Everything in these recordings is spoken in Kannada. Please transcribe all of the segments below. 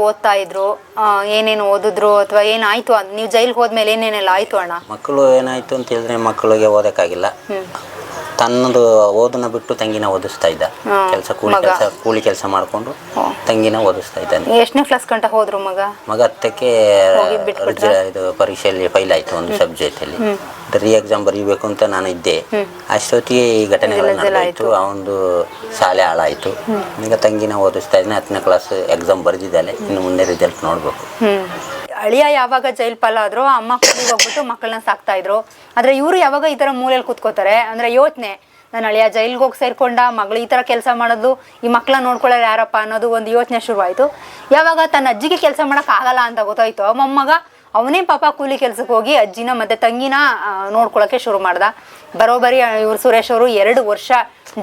ಓದ್ತಾ ಇದ್ರು ಏನೇನು ಓದಿದ್ರು ಅಥವಾ ಏನಾಯ್ತು ನೀವು ಜೈಲ್ಗೆ ಹೋದ್ಮೇಲೆ ಏನೇನೆಲ್ಲ ಆಯ್ತು ಅಣ್ಣ? ಮಕ್ಕಳು ಏನಾಯ್ತು ಅಂತ ಹೇಳಿದ್ರೆ ಮಕ್ಕಳಿಗೆ ಓದಕ್ಕಾಗಿಲ್ಲ. ತನ್ನದು ಓದನ್ನ ಬಿಟ್ಟು ತಂಗಿನ ಓದಿಸ್ತಾ ಇದ್ದ. ಕೆಲಸ ಕೂಲಿ ಮಗ. ಕೆಲಸ ಕೂಲಿ ಕೆಲಸ ಮಾಡಿಕೊಂಡು ತಂಗಿನ ಓದಿಸ್ತಾ ಇದ್ದಾನೆ. ಎಷ್ಟನೇ ಕ್ಲಾಸ್ ಗಂಟ ಹೋದ್ರು ಮಗ? ಮಗ ಹತ್ತಕ್ಕೆ ಹೋಗಿ ಬಿಟ್ಬಿಟ್ರಾ? ರಿಜ- ಇದು ಪರೀಕ್ಷೆಯಲ್ಲಿ ಫೈಲ್ ಆಯ್ತು ಒಂದು ಸಬ್ಜೆಕ್ಟ್ ಅಲ್ಲಿ. ರೀ ಎಕ್ಸಾಮ್ ಬರೀಬೇಕು ಅಂತ ನಾನು ಇದ್ದೆ. ಅಷ್ಟೊತ್ತಿಗೆ ಈ ಘಟನೆ ನಡೆದಾಯ್ತು. ಅವನದು ಶಾಲೆ ಹಾಳಾಯ್ತು. ಈಗ ತಂಗಿನ ಓದಿಸ್ತಾ ಇದ್ದಾನೆ. ಹತ್ತನೇ ಕ್ಲಾಸ್ ಎಕ್ಸಾಮ್ ಬರೆದಿದ್ದಾಳೆ. ಇನ್ನು ಮುಂದೆ ರಿಸಲ್ಟ್ ನೋಡ್ಬೇಕು. ಹ್ಮ್. ಅಳಿಯ ಯಾವಾಗ ಜೈಲ್ ಪಾಲಾದ್ರು ಅಮ್ಮ ಕೂಲಿಗೆ ಹೋಗ್ಬಿಟ್ಟು ಮಕ್ಕಳನ್ನ ಸಾಕ್ತಾ ಇದ್ರು. ಆದ್ರೆ ಇವರು ಯಾವಾಗ ಈ ತರ ಮೂಲೆಯಲ್ಲಿ ಕೂತ್ಕೋತಾರೆ? ಅಂದ್ರೆ ಯೋಚನೆ. ನಾನು ಅಳಿಯ ಜೈಲ್ಗೆ ಹೋಗಿ ಸೇರ್ಕೊಂಡ ಮಗಳು ಈ ತರ ಕೆಲಸ ಮಾಡೋದು ಈ ಮಕ್ಕಳನ್ನ ನೋಡ್ಕೊಳ್ಳೋರು ಯಾರಪ್ಪ ಅನ್ನೋದು ಒಂದು ಯೋಚನೆ ಶುರುವಾಯ್ತು. ಯಾವಾಗ ತನ್ನ ಅಜ್ಜಿಗೆ ಕೆಲಸ ಮಾಡಕ್ ಆಗಲ್ಲ ಅಂತ ಗೊತ್ತಾಯ್ತು. ಮೊಮ್ಮಗ ಅವನೇ ಪಾಪ ಕೂಲಿ ಕೆಲ್ಸಕ್ಕೆ ಹೋಗಿ ಅಜ್ಜಿನ ಮತ್ತೆ ತಂಗಿನ ನೋಡ್ಕೊಳಕ್ಕೆ ಶುರು ಮಾಡ್ದ. ಬರೋಬ್ಬರಿ ಇವ್ರು ಸುರೇಶ್ ಅವರು ಎರಡು ವರ್ಷ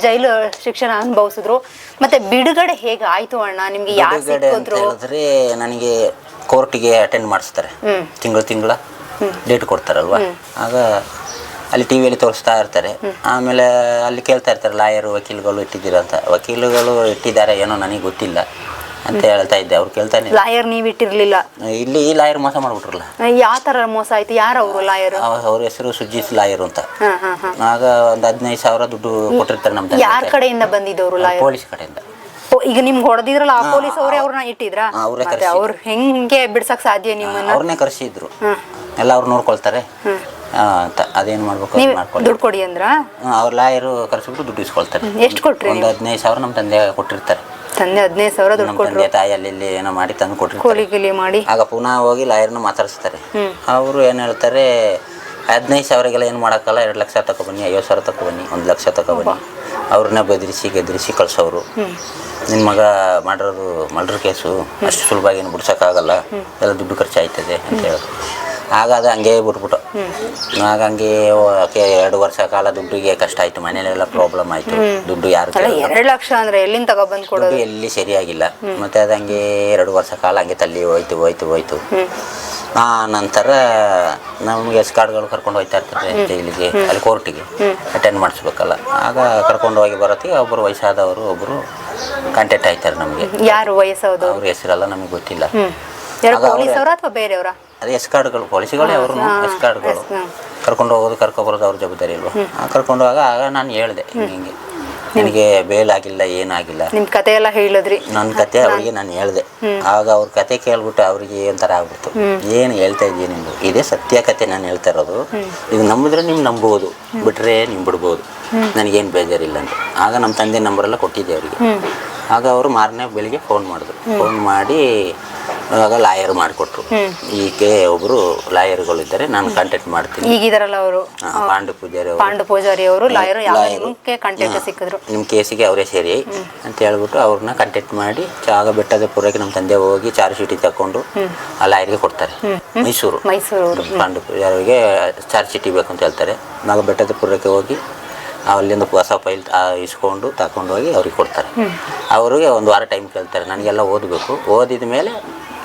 ಜೈಲು ಶಿಕ್ಷಣ ಅನುಭವಿಸಿದ್ರು. ಮತ್ತೆ ಬಿಡುಗಡೆ ಹೇಗೆ ಆಯ್ತು ಅಣ್ಣ? ನಿಮ್ಗೆ ಯಾರು ಸಿಕ್ಕಿದ್ರು? ನನಗೆ ಕೋರ್ಟಿಗೆ ಅಟೆಂಡ್ ಮಾಡಿಸ್ತಾರೆ. ತಿಂಗಳು ತಿಂಗಳ ಡೇಟ್ ಕೊಡ್ತಾರಲ್ವ? ಆಗ ಅಲ್ಲಿ ಟಿ ವಿಯಲ್ಲಿ ತೋರಿಸ್ತಾ ಇರ್ತಾರೆ. ಆಮೇಲೆ ಅಲ್ಲಿ ಕೇಳ್ತಾ ಇರ್ತಾರೆ ಲಾಯರು ವಕೀಲಗಳು ಇಟ್ಟಿದ್ದೀರ ಅಂತ. ವಕೀಲುಗಳು ಇಟ್ಟಿದ್ದಾರೆ ಏನೋ ನನಗೆ ಗೊತ್ತಿಲ್ಲ ಅಂತ ಹೇಳ್ತಾ ಇದ್ದೆ. ಅವ್ರು ಕೇಳ್ತಾನೆ ಲಾಯರ್ ನೀವು ಇಟ್ಟಿರಲಿಲ್ಲ. ಇಲ್ಲಿ ಈ ಲಾಯರ್ ಮೋಸ ಮಾಡ್ಬಿಟ್ರಲ್ಲ. ಯಾವ ಥರ ಮೋಸ ಆಯ್ತು? ಯಾರು ಅವರು ಲಾಯರ್? ಅವ- ಅವ್ರ ಹೆಸರು ಸುಜಿತ್ ಲಾಯರ್ ಅಂತ. ಆಗ ಒಂದು ಹದಿನೈದು ಸಾವಿರ ದುಡ್ಡು ಕೊಟ್ಟಿರ್ತಾರೆ ನಮ್ಮ ಯಾರ ಕಡೆಯಿಂದ ಬಂದಿದ್ದವರು ಲಾಯರ್? ಪೊಲೀಸ್ ಕಡೆಯಿಂದ. ಈಗ ನಿಮ್ಗೆ ಹೊಡೆದಿದ್ರಲ್ಲ ಆ ಪೊಲೀಸ್ ಅವರೇ ಅವ್ರನ್ನ ಇಟ್ಟಿದ್ರ? ಅವ್ರ ಮತ್ತೆ ಕರ್ಸಿದ್ರು. ಅವ್ರು ಹೆಂಗೆ ಬಿಡ್ಸಕ್ ಸಾಧ್ಯ ನಿಮ್ಮನ್ನ? ಅವ್ರನ್ನೇ ಕರೆಸಿದ್ರು. ಎಲ್ಲ ಅವ್ರು ನೋಡ್ಕೊಳ್ತಾರೆ. ಆ, ಅದೇನು ಮಾಡ್ಬೇಕು ನೀವ್ ದುಡ್ಡು ಕೊಡಿ ಅಂದ್ರ? ಅವ್ರ ಲಾಯರ್ ಕರೆಸಿಬಿಟ್ಟು ದುಡ್ಡು ಇಸ್ಕೊಳ್ತಾರೆ. ಎಷ್ಟು ಕೊಟ್ರಿ ಒಂದು ಹದಿನೈದು ಸಾವಿರ ನಮ್ಮ ತಂದೆ ಕೊಟ್ಟಿರ್ತಾರೆ. ತಂದೆ ಹದಿನೈದು ಸಾವಿರ ದುಡ್ಡು ನಮ್ಮ ಕೊಟ್ರು. ತಂದೆ ತಾಯಿ ಅಲ್ಲಿ ಇಲ್ಲಿ ಏನೋ ಮಾಡಿ ತಂದು ಕೊಟ್ಟಿರ್ತಾರೆ. ಕೂಲಿ ಗಿಲಿ ಮಾಡಿ. ಆಗ ಪುನಃ ಹೋಗಿ ಲಾಯರ್ನ ಮಾತಾಡಿಸ್ತಾರೆ. ಅವರು ಏನು ಹೇಳ್ತಾರೆ ಹದಿನೈದು ಸಾವಿರಗೆಲ್ಲ ಏನು ಮಾಡೋಕ್ಕಲ್ಲ ಎರಡು ಲಕ್ಷ ತಗೊಬನ್ನಿ ಐವತ್ತು ಸಾವಿರ ತಗೊಬನ್ನಿ ಒಂದು ಲಕ್ಷ ತಗೊಬನ್ನಿ ಅವ್ರನ್ನ ಬೆದರಿಸಿ ಗೆದರಿಸಿ ಕಳ್ಸೋರು ನಿನ್ನ ಮಗ ಮಾಡಿರೋದು ಮಲ್ಡ್ರ್ ಕೇಸು ಅಷ್ಟು ಸುಲಭವಾಗಿ ಏನು ಬಿಡ್ಸೋಕ್ಕಾಗಲ್ಲ. ಎಲ್ಲ ದುಡ್ಡು ಖರ್ಚಾಯ್ತದೆ ಅಂತ ಹೇಳೋದು. ಆಗ ಅದು ಹಂಗೆ ಬಿಟ್ಬಿಟ್ಟು. ಆಗ ಹಂಗೆ ಓಕೆ ಎರಡು ವರ್ಷ ಕಾಲ ದುಡ್ಡಿಗೆ ಕಷ್ಟ ಆಯಿತು ಮನೇಲೆಲ್ಲ ಪ್ರಾಬ್ಲಮ್ ಆಯಿತು. ದುಡ್ಡು ಯಾರು ಎರಡು. ಲಕ್ಷ ಅಂದರೆ ಎಲ್ಲಿಂದ ತಗೊಬಂದು ಕೊಡೋದು? ಎಲ್ಲಿ ಸರಿಯಾಗಿಲ್ಲ. ಮತ್ತು ಅದು ಹಂಗೆ ಎರಡು ವರ್ಷ ಕಾಲ ಹಂಗೆ ತಲ್ಲಿ ಹೋಯ್ತು ಹೋಯ್ತು ಹೋಯ್ತು. ಆ ನಂತರ ನಮಗೆ ಎಸ್ ಕಾರ್ಡ್ಗಳು ಕರ್ಕೊಂಡು ಹೋಗ್ತಾ ಇರ್ತಾರೆ ಜೈಲಿಗೆ ಅಲ್ಲಿ ಕೋರ್ಟಿಗೆ ಅಟೆಂಡ್ ಮಾಡಿಸ್ಬೇಕಲ್ಲ. ಆಗ ಕರ್ಕೊಂಡು ಹೋಗಿ ಬರೋತ್ತಿಗೆ ಒಬ್ಬರು ವಯಸ್ಸಾದವರು ಒಬ್ಬರು ಕಾಂಟ್ಯಾಕ್ಟ್ ಆಯ್ತಾರೆ ನಮಗೆ. ಯಾರು ವಯಸ್ಸಾದ ಅವ್ರ ಹೆಸರೆಲ್ಲ ನಮಗೆ ಗೊತ್ತಿಲ್ಲ. ಅದೇ ಎಸ್ ಕಾರ್ಡ್ಗಳು ಪೊಲೀಸ್ಗಳೇ ಅವರು ಎಸ್ ಕಾರ್ಡ್ಗಳು. ಕರ್ಕೊಂಡು ಹೋಗೋದು ಕರ್ಕೊಬರೋದು ಅವ್ರ ಜವಾಬ್ದಾರಿ ಇಲ್ವಾ ಕರ್ಕೊಂಡು ಹೋಗ ಆಗ ನಾನು ಹೇಳಿದೆ ಹಿಂಗೆ. ನನಗೆ ಬೇಲಾಗಿಲ್ಲ ಏನಾಗಿಲ್ಲ. ನಿಮ್ಮ ಕತೆ ಎಲ್ಲ ಹೇಳಿದ್ರಿ. ನನ್ನ ಕತೆ ಅವರಿಗೆ ನಾನು ಹೇಳಿದೆ. ಆಗ ಅವ್ರ ಕತೆ ಕೇಳ್ಬಿಟ್ಟು ಅವ್ರಿಗೆ ಒಂಥರ ಆಗ್ಬಿಡ್ತು. ಏನು ಹೇಳ್ತಾ ಇದ್ದೀಯ ನಿಮ್ದು ಇದೇ ಸತ್ಯ ಕತೆ ನಾನು ಹೇಳ್ತಾ ಇರೋದು. ಇದು ನಂಬಿದ್ರೆ ನೀವು ನಂಬೋದು. ಬಿಟ್ರೆ ನೀವು ಬಿಡ್ಬೋದು. ನನಗೇನು ಬೇಜಾರಿಲ್ಲ ಅಂತ. ಆಗ ನಮ್ಮ ತಂದೆ ನಂಬರೆಲ್ಲ ಕೊಟ್ಟಿದ್ದೆ ಅವರಿಗೆ. ಆಗ ಅವರು ಮಾರನೇ ಬೆಳಿಗ್ಗೆ ಫೋನ್ ಮಾಡಿದ್ರು. ಫೋನ್ ಮಾಡಿ ಆಗ ಲಾಯರ್ ಮಾಡಿಕೊಟ್ರು. ಈಕೆ ಒಬ್ರು ಲಾಯರ್ಗಳು ಇದ್ದಾರೆ ನಾನು ಕಾಂಟ್ಯಾಕ್ಟ್ ಮಾಡ್ತೀನಿ. ಈಗಿದಾರಲ್ಲ ಅವರು? ಪಾಂಡು ಪೂಜಾರಿ ಅವರು. ಪಾಂಡು ಪೂಜಾರಿ ಅವರು ಲಾಯರ್ ಕಾಂಟ್ಯಾಕ್ಟ್ ಸಿಕ್ಕಿದ್ರು. ನಿಮ್ಮ ಕೇಸಿಗೆ ಅವರೇ ಸೇರಿ. ಅಂತ ಹೇಳ್ಬಿಟ್ಟು ಅವ್ರನ್ನ ಕಾಂಟ್ಯಾಕ್ಟ್ ಮಾಡಿ ಆಗ ಬೆಟ್ಟದ ಪೂರಕ್ಕೆ ನಮ್ಮ ತಂದೆ ಹೋಗಿ ಚಾರ್ಜ್ ಶೀಟ್ ತಕೊಂಡು ಆ ಲಾಯರ್ಗೆ ಕೊಡ್ತಾರೆ. ಮೈಸೂರು. ಮೈಸೂರು ಅವರು. ಪಾಂಡು ಪೂಜಾರಿಗೆ ಚಾರ್ಜ್ ಶೀಟಿ ಬೇಕು ಅಂತ ಹೇಳ್ತಾರೆ. ನಾಗ ಬೆಟ್ಟದ ಪೂರಕ್ಕೆ ಹೋಗಿ ಅಲ್ಲಿಂದ ಹೊಸ ಫೈಲ್ ಇಸ್ಕೊಂಡು ತಗೊಂಡು ಹೋಗಿ ಅವ್ರಿಗೆ ಕೊಡ್ತಾರೆ. ಅವ್ರಿಗೆ ಒಂದು ವಾರ ಟೈಮ್ ಕೇಳ್ತಾರೆ. ನನಗೆಲ್ಲ ಓದಬೇಕು. ಓದಿದ ಮೇಲೆ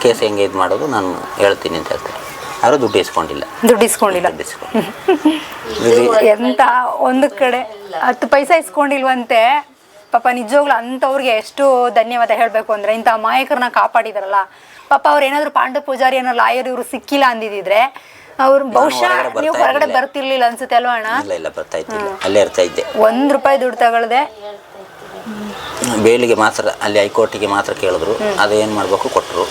ಕೇಸ್ ಹೆಂಗೆ ಇದು ಮಾಡೋದು ನಾನು ಹೇಳ್ತೀನಿ ಅಂತ ಹೇಳ್ತಾರೆ. ಅವರು ದುಡ್ಡು ಇಸ್ಕೊಂಡಿಲ್ಲ. ದುಡ್ಡು ಇಸ್ಕೊಂಡಿಲ್ಲ. ಎಂತ ಒಂದು ಕಡೆ ಹತ್ತು ಪೈಸಾ ಇಸ್ಕೊಂಡಿಲ್ವಂತೆ. ಪಾಪ ನಿಜವಾಗ್ಲೂ ಅಂಥವ್ರಿಗೆ ಎಷ್ಟು ಧನ್ಯವಾದ ಹೇಳಬೇಕು ಅಂದ್ರೆ ಇಂಥ ಮಾಯಕರನ್ನ ಕಾಪಾಡಿದಾರಲ್ಲ. ಪಾಪ ಅವ್ರು ಏನಾದರೂ ಪಾಂಡು ಪೂಜಾರಿ ಅನ್ನೋ ಲಾಯರ್ ಇವರು ಸಿಕ್ಕಿಲ್ಲ ಅಂದಿದ್ರೆ ಅವ್ರು ಬಹುಶಃ ಹೊರಗಡೆ ಬರ್ತಾ ನೀವು ಹೊರಗಡೆ ಇರ್ಲಿಲ್ಲ. ಬರ್ತಿರ್ಲಿಲ್ಲ ಅನ್ಸುತ್ತೆ ಅಲ್ವಾ ಅಣ್ಣ? ಇಲ್ಲ ಇಲ್ಲ ಬರ್ತಾ ಇದ್ದಿಲ್ಲ. ಅಲ್ಲೇ ಇರ್ತಾ ಇದ್ದೆ. ಒಂದ್ ರೂಪಾಯಿ ದುಡ್ಡು ತಗೊಳ್ದೆ. ಬೇಲಿಗೆ ಮಾತ್ರ ಅಲ್ಲಿ ಹೈಕೋರ್ಟಿಗೆ ಮಾತ್ರ ಕೇಳಿದ್ರು. ಅದು ಏನು ಮಾಡಬೇಕು ಕೊಟ್ಟರು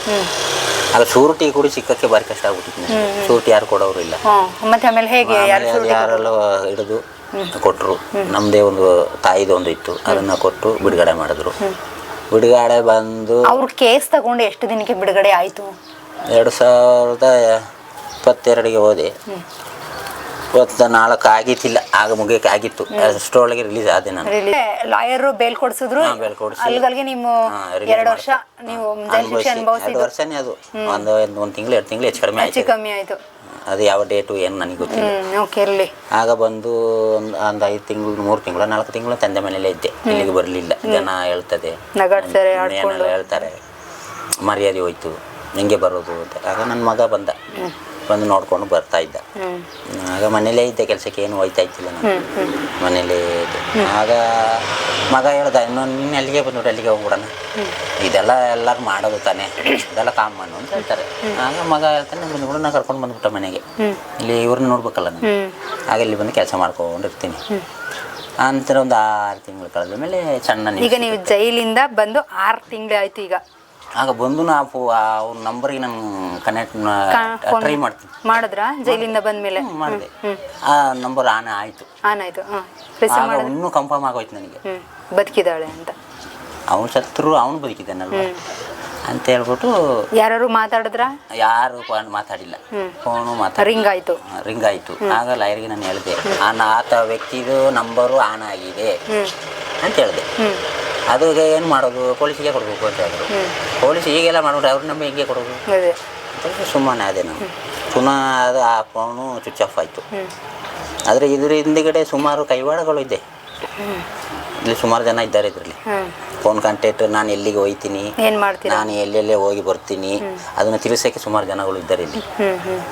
ಆಗ ಶೂರಿಟಿ ಕೂಡ ಸಿಕ್ಕಕ್ಕೆ ಬಾರಿ ಕಷ್ಟ ಆಗ್ಬಿಟ್ಟಿತ್ತು ಶೂರಿಟಿ ಯಾರು ಕೊಡೋರು ಇಲ್ಲ. ಹ್ಮ್. ಮತ್ತೆ ಆಮೇಲೆ ಹೇಗೆ ಯಾರು ಆಮೇಲೆ ಅದು ಯಾರೆಲ್ಲ ಹಿಡಿದು ಕೊಟ್ಟರು ನಮ್ಮದೇ ಒಂದು ತಾಯಿದು ಒಂದು ಇತ್ತು. ಅದನ್ನು ಕೊಟ್ಟು ಬಿಡುಗಡೆ ಮಾಡಿದ್ರು. ಬಿಡುಗಡೆ ಬಂದು ಅವ್ರ ಕೇಸ್ ತಗೊಂಡು ಎಷ್ಟು ದಿನಕ್ಕೆ ಬಿಡುಗಡೆ ಆಯ್ತು? ಎರಡು ಸಾವಿರದ ಇಪ್ಪತ್ತೆರಡಿಗೆ ಹೋದೆ. ಇವತ್ತು ನಾಲ್ಕು ಆಗಿತ್ತಿಲ್ಲ ಆಗ ಮುಗಿಯಕ್ಕೆ ಆಗಿತ್ತು. ಅಷ್ಟರೊಳಗೆ ರಿಲೀಸ್ ಆದೆ ನಾನು. Lawyer bale ಕೊಡಿಸಿದ್ರು. ಬೇಲ್ ಕೊಡಿಸಿ. ಅಲ್ಲಿಗೆ ನೀವು ಎರಡು ವರ್ಷ ನೀವು ಎರಡು ವರ್ಷನೇ ಅದು. ಒಂದು ಒಂದು ತಿಂಗಳು ಎರಡು ತಿಂಗಳು ಹೆಚ್ಚು ಕಡಿಮೆ ಹೆಚ್ಚು ಆಯ್ತು ಕಮ್ಮಿ ಆಯ್ತು. ಅದು ಯಾವ ಡೇಟು ಏನು ನನಗೆ ಗೊತ್ತಿಲ್ಲ. ಆಗ ಬಂದು ಒಂದು ಒಂದು ಐದು ತಿಂಗಳು ಮೂರು ತಿಂಗಳು ನಾಲ್ಕು ತಿಂಗಳು ತಂದೆ ಮನೇಲೇ ಇದ್ದೆ. ಇಲ್ಲಿಗೆ ಬರಲಿಲ್ಲ. ಜನ ಹೇಳ್ತದೆ. ಹೇಳ್ತಾರೆ ಮರ್ಯಾದೆ ಹೋಯ್ತು ಹೆಂಗೆ ಬರೋದು ಅಂತ. ಆಗ ನನ್ನ ಮಗ ಬಂದ. ಬಂದು ನೋಡ್ಕೊಂಡು ಬರ್ತಾ ಇದ್ದ. ಆಗ ಮನೇಲೇ ಇದ್ದೆ ಕೆಲಸಕ್ಕೆ ಏನು ಹೋಯ್ತಾ ಇತ್ತಿಲ್ಲ ನಾನು. ಮನೇಲೇ ಇದ್ದೆ. ಆಗ ಮಗ ಹೇಳ್ದ ಇನ್ನೊಂದು ನೀನು ಅಲ್ಲಿಗೆ ಬಂದ್ಬಿಟ್ಟು ಅಲ್ಲಿಗೆ ಹೋಗ್ಬಿಡೋಣ? ಇದೆಲ್ಲ ಎಲ್ಲರೂ ಮಾಡೋದು ತಾನೆ. ಇದೆಲ್ಲ ಕಾಮನ್ ಅಂತ ಹೇಳ್ತಾರೆ. ಆಗ ಮಗ ಹೇಳ್ತಾನೆ ಬಂದ್ಬಿಡು ನಾನು ಕರ್ಕೊಂಡು ಬಂದ್ಬಿಟ್ಟ ಮನೆಗೆ. ಇಲ್ಲಿ ಇವ್ರನ್ನ ನೋಡ್ಬೇಕಲ್ಲ ನಾನು. ಆಗ ಇಲ್ಲಿ ಬಂದು ಕೆಲಸ ಮಾಡ್ಕೊಂಡಿರ್ತೀನಿ. ಆನಂತರ ಒಂದು ಆರು ತಿಂಗಳು ಕಳೆದ ಮೇಲೆ ಸಣ್ಣ ಈಗ ನೀವು ಜೈಲಿಂದ ಬಂದು ಆರು ತಿಂಗಳು ಆಯ್ತು ಈಗ. ಆಗ ಬಂದು ಆ ಅವ್ರ ನಂಬರಿಗೆ ನಾನು ಕನೆಕ್ಟ್ ಟ್ರೈ ಮಾಡ್ತೀನಿ. ಮಾಡಿದ್ರಾ? ಜೈಲಿಂದ ಬಂದ್ಮೇಲೆ? ಮಾಡಿದೆ. ಆ ನಂಬರ್ ಆನ್ ಆಯಿತು. ಆನ್ ಆಯ್ತು ಆಗ ಇನ್ನೂ ಕನ್ಫರ್ಮ್ ಆಗೋಯ್ತು ನನಗೆ. ಬದುಕಿದಾಳೆ ಅಂತ. ಅವನು ಸತ್ರು ಅವನು ಬದುಕಿದ್ದಾನಲ್ವ? ಅಂತ ಹೇಳ್ಬಿಟ್ಟು ಯಾರು ಮಾತಾಡಿದ್ರ? ಯಾರು ಫೋನ್ ಮಾತಾಡಿಲ್ಲ. ಫೋನು ಮಾತಾಡ ರಿಂಗ್ ಆಯ್ತು. ರಿಂಗ್ ಆಯ್ತು. ಆಗ ಲಾಯರ್ಗೆ ನಾನು ಹೇಳಿದೆ ಆತ ವ್ಯಕ್ತಿದು ನಂಬರು ಆನ್ ಆಗಿದೆ. ಅಂತ ಹೇಳಿದೆ. ಅದು ಏನು ಮಾಡೋದು? ಪೊಲೀಸಿಗೆ ಕೊಡಬೇಕು ಅಂತ ಹೇಳಿದ್ರು. ಪೊಲೀಸ್ ಈಗೆಲ್ಲ ಮಾಡ್ಬಿಟ್ಟು ಅವ್ರ ನಮ್ಮ ಹಿಂಗೆ ಕೊಡೋದು? ಅದೇ. ಸುಮ್ಮನೆ ಅದೇ ನಾವು ಪುನಃ ಅದು ಆ ಫೋನು ಸ್ವಿಚ್ ಆಫ್ ಆಯಿತು. ಆದರೆ ಇದರ ಹಿಂದ್ಗಡೆ ಸುಮಾರು ಕೈವಾಡಗಳು ಇದೆ. ಇಲ್ಲಿ ಸುಮಾರು ಜನ ಇದ್ದಾರೆ ಇದರಲ್ಲಿ. ಫೋನ್ ಕಾಂಟ್ಯಾಕ್ಟ್ ನಾನು ಎಲ್ಲಿಗೆ ಹೋಗ್ತೀನಿ ಏನು ಮಾಡ್ತೀರಾ? ನಾನು ಎಲ್ಲೆಲ್ಲೇ ಹೋಗಿ ಬರ್ತೀನಿ? ಅದನ್ನು ತಿಳಿಸೋಕ್ಕೆ ಸುಮಾರು ಜನಗಳು ಇದ್ದಾರೆ ಇಲ್ಲಿ.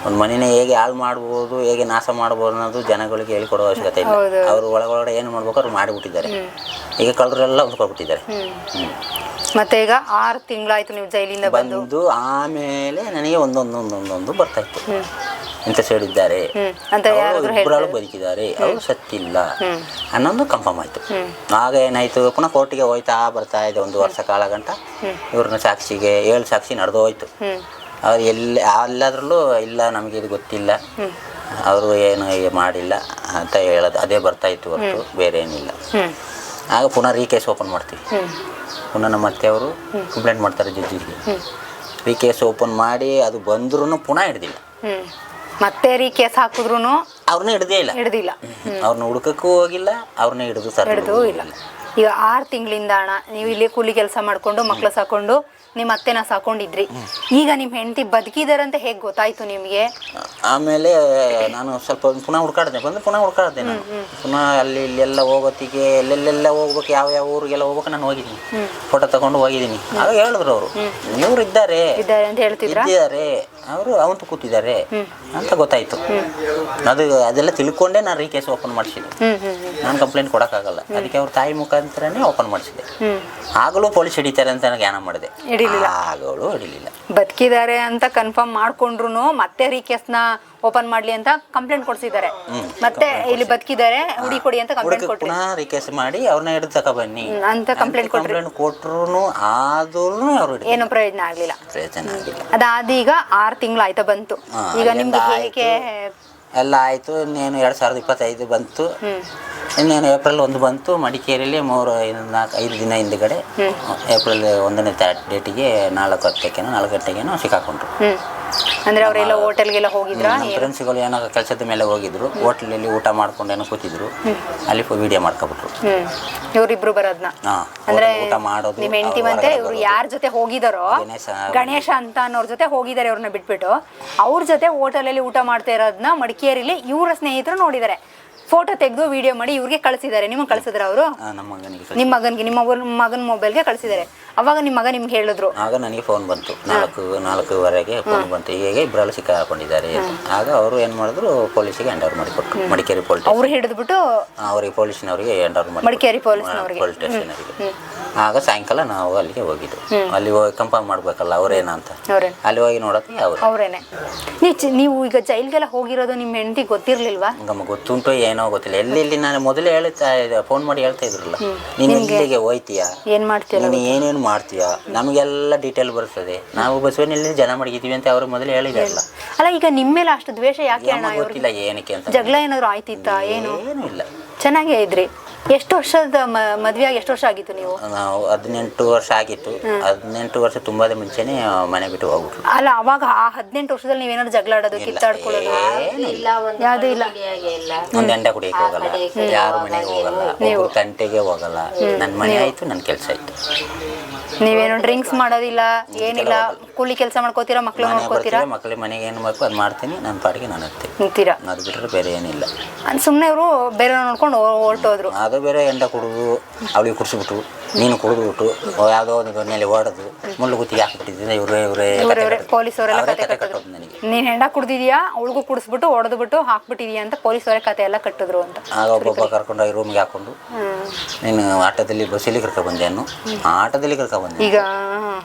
ಒಂದು ಮನೆನ ಹೇಗೆ ಹಾಳು ಮಾಡ್ಬೋದು ಹೇಗೆ ನಾಶ ಮಾಡ್ಬೋದು ಅನ್ನೋದು ಜನಗಳಿಗೆ ಹೇಳಿಕೊಡೋ ಅವಶ್ಯಕತೆ ಇಲ್ಲ. ಅವರು ಒಳಗೊಳಗಡೆ ಏನು ಮಾಡ್ಬೇಕು ಅವ್ರು ಮಾಡಿಬಿಟ್ಟಿದ್ದಾರೆ. ಈಗ ಕಳ್ಳರೆಲ್ಲ ಹೊಂದ್ಕೊಬಿಟ್ಟಿದ್ದಾರೆ ಮತ್ತೆ ಈಗ ಆರು ತಿಂಗಳಾಯ್ತು ನೀವು ಜೈಲಿಂದ ಬಂದು? ಆಮೇಲೆ ನನಗೆ ಒಂದೊಂದೊಂದೊಂದೊಂದು ಬರ್ತಾ ಇತ್ತು. ಅಂತ ಹೇಳಿದ್ದಾರೆ. ಇಬ್ಬರಾಳು ಬದುಕಿದ್ದಾರೆ. ಅವರು ಸತ್ತಿಲ್ಲ. ಅನ್ನೊಂದು ಕನ್ಫರ್ಮ್ ಆಯಿತು. ಆಗ ಏನಾಯಿತು? ಪುನಃ ಕೋರ್ಟಿಗೆ ಹೋಯ್ತಾ ಬರ್ತಾ ಇದೆ ಒಂದು ವರ್ಷ ಕಾಲ ಗಂಟ. ಇವ್ರನ್ನ ಸಾಕ್ಷಿಗೆ ಏಳು ಸಾಕ್ಷಿ ನಡೆದು ಹೋಯ್ತು. ಅವ್ರು ಎಲ್ಲಿ ಎಲ್ಲದರಲ್ಲೂ ಇಲ್ಲ ನಮಗೆ ಇದು ಗೊತ್ತಿಲ್ಲ. ಅವರು ಏನು ಮಾಡಿಲ್ಲ ಅಂತ ಹೇಳೋದು ಅದೇ ಬರ್ತಾ ಇತ್ತು ಹೊರತು ಬೇರೆ ಏನಿಲ್ಲ. ಆಗ ಪುನಃ ರೀ ಕೇಸ್ ಓಪನ್ ಮಾಡ್ತೀವಿ. ಪುನಃ ನಮ್ಮ ಅತ್ತೆ ಅವರು ಕಂಪ್ಲೇಂಟ್ ಮಾಡ್ತಾರೆ ಜಡ್ಜಿಗೆ ರೀ ಕೇಸ್ ಓಪನ್ ಮಾಡಿ ಅದು ಬಂದ್ರೂ ಪುನಃ ಹಿಡ್ದಿಲ್ಲ. ಮತ್ತೆ ರೀ ಕೇಸ್ ಹಾಕಿದ್ರು ಅವ್ರನ್ನ ಹಿಡ್ದೇ ಇಲ್ಲ. ಹಿಡ್ದಿಲ್ಲ. ಅವ್ರನ್ನ ಹುಡುಕಕ್ಕೂ ಹೋಗಿಲ್ಲ ಅವ್ರನ್ನ ಹಿಡಿದು ಸರ್ ಹಿಡ್ದು ಇಲ್ಲ. ಈಗ ಆರು ತಿಂಗಳಿಂದ ಅಣ್ಣ ನೀವು ಇಲ್ಲಿ ಕೂಲಿ ಕೆಲಸ ಮಾಡಿಕೊಂಡು ಮಕ್ಳು ಸಾಕೊಂಡು ನಿಮ್ಮ ಅತ್ತೆನ ಸಾಕೊಂಡಿದ್ರಿ. ಈಗ ನಿಮ್ಮ ಹೆಂಡತಿ ಬದುಕಿದಾರಂತ ಹೇಗೆ ಗೊತ್ತಾಯ್ತು ನಿಮಗೆ? ಆಮೇಲೆ ನಾನು ಸ್ವಲ್ಪ ಪುನಃ ಹುಡ್ಕಾಡ್ದೆ ಬಂದು ಪುನಃ ಹುಡ್ಕಾಡ್ದೆ ನಾನು. ಪುನಃ ಅಲ್ಲಿ ಇಲ್ಲೆಲ್ಲ ಹೋಗೋತ್ತಿಗೆ ಎಲ್ಲೆಲ್ಲೆಲ್ಲ ಹೋಗ್ಬೇಕು ಯಾವ ಯಾವ ಊರಿಗೆಲ್ಲ ಹೋಗ್ಬೇಕು ನಾನು ಹೋಗಿದ್ದೀನಿ. ಫೋಟೋ ತಗೊಂಡು ಹೋಗಿದ್ದೀನಿ. ಆಗ ಹೇಳಿದ್ರು ಅವರು ಇವ್ರು ಇದ್ದಾರೆ. ಇದ್ದಾರೆ ಅಂತ ಹೇಳ್ತಿದ್ರ? ಇದ್ದಾರೆ. ಅವರು ಅವಂತು ಕೂತಿದ್ದಾರೆ. ಅಂತ ಗೊತ್ತಾಯ್ತು. ಅದು ಅದೆಲ್ಲ ತಿಳ್ಕೊಂಡೇ ನಾನು ರೀ ಕೇಸ್ ಓಪನ್ ಮಾಡಿಸಿದ್ದೆ. ನಾನು ಕಂಪ್ಲೇಂಟ್ ಕೊಡೋಕ್ಕಾಗಲ್ಲ. ಅದಕ್ಕೆ ಅವ್ರ ತಾಯಿ ಮುಖಾಂತರನೇ ಓಪನ್ ಮಾಡಿಸಿದೆ ಆಗಲೂ ಪೊಲೀಸ್ ಹಿಡಿತಾರೆ ಅಂತ ನಾನು ಜ್ಞಾನ ಮಾಡಿದೆ. ಹಿಡಿಲಿಲ್ಲ. ಬದುಕಿದ್ದಾರೆ ಅಂತ ಕನ್ಫರ್ಮ್ ಮಾಡ್ಕೊಂಡ್ರು ಮತ್ತೆ ರೀಕೇಸ್ನ ಓಪನ್ ಮಾಡ್ಲಿ ಅಂತ ಕಂಪ್ಲೇಂಟ್ ಕೊಡ್ಸಿದ್ದಾರೆ. ಮತ್ತೆ ಇಲ್ಲಿ ಬದುಕಿದ್ದಾರೆ ಹುಡಿ ಕೊಡಿ ಅಂತ ಕಂಪ್ಲೇಂಟ್ ಪುನಃ ಮಾಡಿ ಅವ್ರನ್ನ ಹಿಡಿದು ತಕ ಬನ್ನಿ. ಅಂತ ಕಂಪ್ಲೇಂಟ್ ಕೊಟ್ರಿ. ಕಂಪ್ಲೇಂಟ್ ಕೊಟ್ರು ಆದ್ರೂ ಅವ್ರು ಹಿಡಿದು ಏನು ಪ್ರಯೋಜನ ಆಗ್ಲಿಲ್ಲ. ಪ್ರಯೋಜನ ಆಗಿಲ್ಲ ಅದಾದ ಈಗ ಆರು ತಿಂಗಳು ಆಯ್ತಾ ಬಂತು. ಈಗ ನಿಮ್ಗೆ. ಹೇಗೆ ಎಲ್ಲ ಆಯ್ತು. ಇನ್ನೇನು ಎರಡ್ ಸಾವಿರದ ಇಪ್ಪತ್ತೈದು ಬಂತು. ಇನ್ನೇನು ಏಪ್ರಿಲ್ ಒಂದು ಬಂತು ಮಡಿಕೇರಿಯಲ್ಲಿ ಮೂರು ಐದು ನಾಲ್ಕು ಐದು ದಿನ ಹಿಂದ್ಗಡೆ. ಏಪ್ರಿಲ್ ಒಂದನೇ ಡೇಟಿಗೆ ನಾಲ್ಕು ಹತ್ತಕ್ಕೇನೋ ನಾಲ್ಕು ಗಂಟೆಗೇನೋ ಸಿಕ್ಕಾಕೊಂಡ್ರು. ಅಂದ್ರೆ ಅವರೆಲ್ಲ ಹೋಟೆಲ್ಗೆಲ್ಲ ಹೋಗಿದ್ರು? ಫ್ರೆಂಡ್ಸ್ಗಳು ಏನೋ ಕೆಲಸದ ಮೇಲೆ ಹೋಗಿದ್ರು. ಹೋಟೆಲಲ್ಲಿ ಊಟ ಮಾಡ್ಕೊಂಡು ಏನೋ ಕೂತಿದ್ರು. ಅಲ್ಲಿ ವಿಡಿಯೋ ಮಾಡ್ಕೊಬಿಟ್ರು. ಇವರಿಬ್ರು ಬರೋದ್ನ? ಅಂದ್ರೆ ಊಟ ಮಾಡೋದು ನಿಮ್ಮ ಹೆಂಡತಿ ಮತ್ತೆ ಇವರು. ಯಾರ ಜೊತೆ ಹೋಗಿದಾರೋ ಗಣೇಶ ಗಣೇಶ ಅಂತ ಅನ್ನೋರ್ ಜೊತೆ ಹೋಗಿದ್ದಾರೆ ಇವ್ರನ್ನ ಬಿಟ್ಬಿಟ್ಟು. ಅವ್ರ ಜೊತೆ ಹೋಟೆಲಲ್ಲಿ ಊಟ ಮಾಡ್ತಾ ಇರೋದನ್ನ ಮಡಿಕೇರಿಲಿ ಇವರ ಸ್ನೇಹಿತರು ನೋಡಿದ್ದಾರೆ ಫೋಟೋ ತೆಗೆದು ವಿಡಿಯೋ ಮಾಡಿ ಇವ್ರಿಗೆ ಕಳಿಸಿದ್ದಾರೆ. ನಿಮಗೆ ಕಳಿಸಿದ್ರ ಅವರು? ನಿಮ್ಮ ಮಗನಿಗೆ ನಿಮ್ಮ ಮಗನಿಗೆ ನಿಮ್ಮ ಮಗನ ಮೊಬೈಲ್ಗೆ ಕಳಿಸಿದ್ದಾರೆ. ಅವಾಗ ನಿಮ್ಮ ಮಗ ನಿಮ್ಗೆ ಹೇಳಿದ್ರು. ಆಗ ನನಗೆ ಫೋನ್ ಬಂತು. ನಾಲ್ಕು ನಾಲ್ಕೂವರೆಗೆ ಫೋನ್ ಬಂತು. ಹೀಗೆ ಇಬ್ಬರಲ್ಲಿ ಸಿಕ್ಕಾಕೊಂಡಿದ್ದಾರೆ ಹಾಕೊಂಡಿದ್ದಾರೆ ಆಗ ಅವರು ಏನು ಮಾಡಿದ್ರು ಪೊಲೀಸಿಗೆ ಹ್ಯಾಂಡ್ ಓವರ್ ಮಾಡಿಕೊಟ್ರು ಮಡಿಕೇರಿ ಪೊಲೀಸ್ ಅವ್ರು ಹಿಡಿದ್ಬಿಟ್ಟು ಅವರಿಗೆ ಪೊಲೀಸ್ನವರಿಗೆ ಹ್ಯಾಂಡ್ ಓವರ್ ಮಾಡಿ ಮಡಿಕೇರಿ ಪೊಲೀಸ್ನವ್ರಿಗೆ. ಪೊಲೀಸ್ ಸ್ಟೇಷನರಿಗೆ ಆಗ ಸಾಯಂಕಾಲ ನಾವು ಅಲ್ಲಿಗೆ ಹೋಗಿದ್ದು. ಅಲ್ಲಿ ಹೋಗಿ ಕನ್ಫರ್ಮ್ ಮಾಡಬೇಕಲ್ಲ ಅವರೇನ ಅಂತ. ಅವ್ರೆ ಅಲ್ಲಿ ಹೋಗಿ ನೋಡೋಕ್ಕೆ ಅವರು. ಅವ್ರೇನೆ. ನೀವು ಚಿ- ನೀವು ಈಗ ಜೈಲ್ಗೆಲ್ಲ ಹೋಗಿರೋದು ನಿಮ್ಮ ಹೆಂಡತಿ ಗೊತ್ತಿರ್ಲಿಲ್ವಾ? ನಮಗೆ ಗೊತ್ತುಂಟು ಏನೋ ಗೊತ್ತಿಲ್ಲ. ಎಲ್ಲಿ ಇಲ್ಲಿ ನಾನು ಮೊದಲೇ ಹೇಳ್ತಾ ಇದ್ದೆ ಫೋನ್ ಮಾಡಿ ಹೇಳ್ತಾ ಇದ್ರಲ್ಲ. ನೀನು ಇಲ್ಲಿಗೆ ಹೋಯ್ತೀಯಾ? ಏನ್ ಮಾಡ್ತೀಯಾ ನೀನು ಏನೇನು ಮಾಡ್ತೀಯಾ? ನಮಗೆಲ್ಲ ಡೀಟೇಲ್ ಬರ್ತದೆ. ನಾವು ಬಸವನಲ್ಲಿ ಜನ ಮಡಗಿದ್ದೀವಿ ಅಂತ ಅವರು ಮೊದಲೇ ಹೇಳಿದಾರಲ್ಲ. ಅಲ್ಲ ಈಗ ನಿಮ್ಮ ಮೇಲೆ ಅಷ್ಟು ದ್ವೇಷ ಯಾಕೆ ಅಣ್ಣ ಇವ್ರಿಗೆ? ಗೊತ್ತಿಲ್ಲ ಏನಕ್ಕೆ ಅಂತ. ಜಗಳ ಏನಾದ್ರು ಆಯ್ತಿತ್ತಾ? ಏನು? ಏನು ಇಲ್ಲ. ಚೆನ್ನಾಗೇ ಇದ್ರಿ. ಎಷ್ಟು ವರ್ಷದ ಮದುವೆಯಾಗಿ ಆಗಿ ಎಷ್ಟು ವರ್ಷ ಆಗಿತ್ತು ನೀವು? ನಾವು ಹದಿನೆಂಟು ವರ್ಷ ಆಗಿತ್ತು. ಹದಿನೆಂಟು ವರ್ಷ ತುಂಬಾ ಮುಂಚೆನೆ ಮನೆ ಬಿಟ್ಟು ಹೋಗ್ಬಿಟ್ರು. ಅಲ್ಲ ಅವಾಗ ಆ ಹದಿನೆಂಟು ವರ್ಷದಲ್ಲಿ ನೀವೇನಾದ್ರು ಜಗಳ ಆಡೋದು ಕಿತ್ತಾಡ್ಕೊಳ್ಳೋದು? ಯಾವ್ದು ಇಲ್ಲ. ಒಂದು ಎಂಡ ಕುಡಿಯಕ್ಕೆ ಹೋಗಲ್ಲ. ಯಾರು ಮನೆಗೆ ಹೋಗಲ್ಲ. ಒಬ್ರು ಗಂಟೆಗೆ ಹೋಗಲ್ಲ. ನನ್ನ ಮನೆ ಆಯ್ತು ನನ್ನ ಕೆಲಸ ಆಯ್ತು. ನೀವೇನು ಡ್ರಿಂಕ್ಸ್ ಮಾಡೋದಿಲ್ಲ ಏನಿಲ್ಲ ಕೂಲಿ ಕೆಲಸ ಮಾಡ್ಕೋತೀರಾ ಮಕ್ಳು ಮನೆ ನೋಡ್ಕೋತೀರಾ? ಮಕ್ಕಳಿಗೆ ಮನೆಗೆ ಏನು ಬೇಕು ಅದು ಮಾಡ್ತೀನಿ ನನ್ನ ಪಾಡಿಗೆ ನಾನು ಹತ್ತೀನಿ. ನಿಂತೀರಾ? ಅದು ಬಿಟ್ಟರೆ ಬೇರೆ ಏನಿಲ್ಲ. ಸುಮ್ಮನೆ ಅವರು ಬೇರೆ ನೋಡ್ಕೊಂಡು ಹೊರಟೋದ್ರು ಅದು ಬೇರೆ ಎಂಡ ಕೊಡೋದು ಅವಳಿಗೆ ಕುಡಿಸ್ಬಿಟ್ಟು ನೀನು ಕುಡಿದ್ಬಿಟ್ಟು ಯಾವುದೋ ಒಂದು ದೊಣ್ಣೆಯಲ್ಲಿ ಓಡೋದು ಮುಳ್ಳು ಗುತ್ತಿಗೆ ಹಾಕಿಬಿಟ್ಟಿದ್ದೀನಿ ಇವ್ರೆ ಇವರೇ ಇವರೇ ಪೊಲೀಸವರೆಲ್ಲ ಅವರೇ ಕತೆ ಕತೆ ಕಟ್ಟೋದು ನನಗೆ. ನೀನು ಹೆಂಡ ಕುಡ್ದಿದ್ಯಾ? ಅವಳಿಗೂ ಕುಡಿಸ್ಬಿಟ್ಟು ಹೊಡೆದ್ಬಿಟ್ಟು ಹಾಕ್ಬಿಟ್ಟಿದ್ಯಾ ಅಂತ ಪೊಲೀಸವರೇ ಕತೆ ಎಲ್ಲ ಕಟ್ಟಿದ್ರು ಅಂತ. ಆಗ ಒಬ್ಬೊಬ್ಬ ಕರ್ಕೊಂಡೋಗಿ ರೂಮ್ಗೆ ಹಾಕೊಂಡು ನೀನು ಆಟೋದಲ್ಲಿ ಬಸ್ಸಲ್ಲಿ ಕರ್ಕೊ ಬಂದೆ ಅನ್ನು. ಆಟೋದಲ್ಲಿ ಕರ್ಕೊ ಬಂದೆ. ಈಗ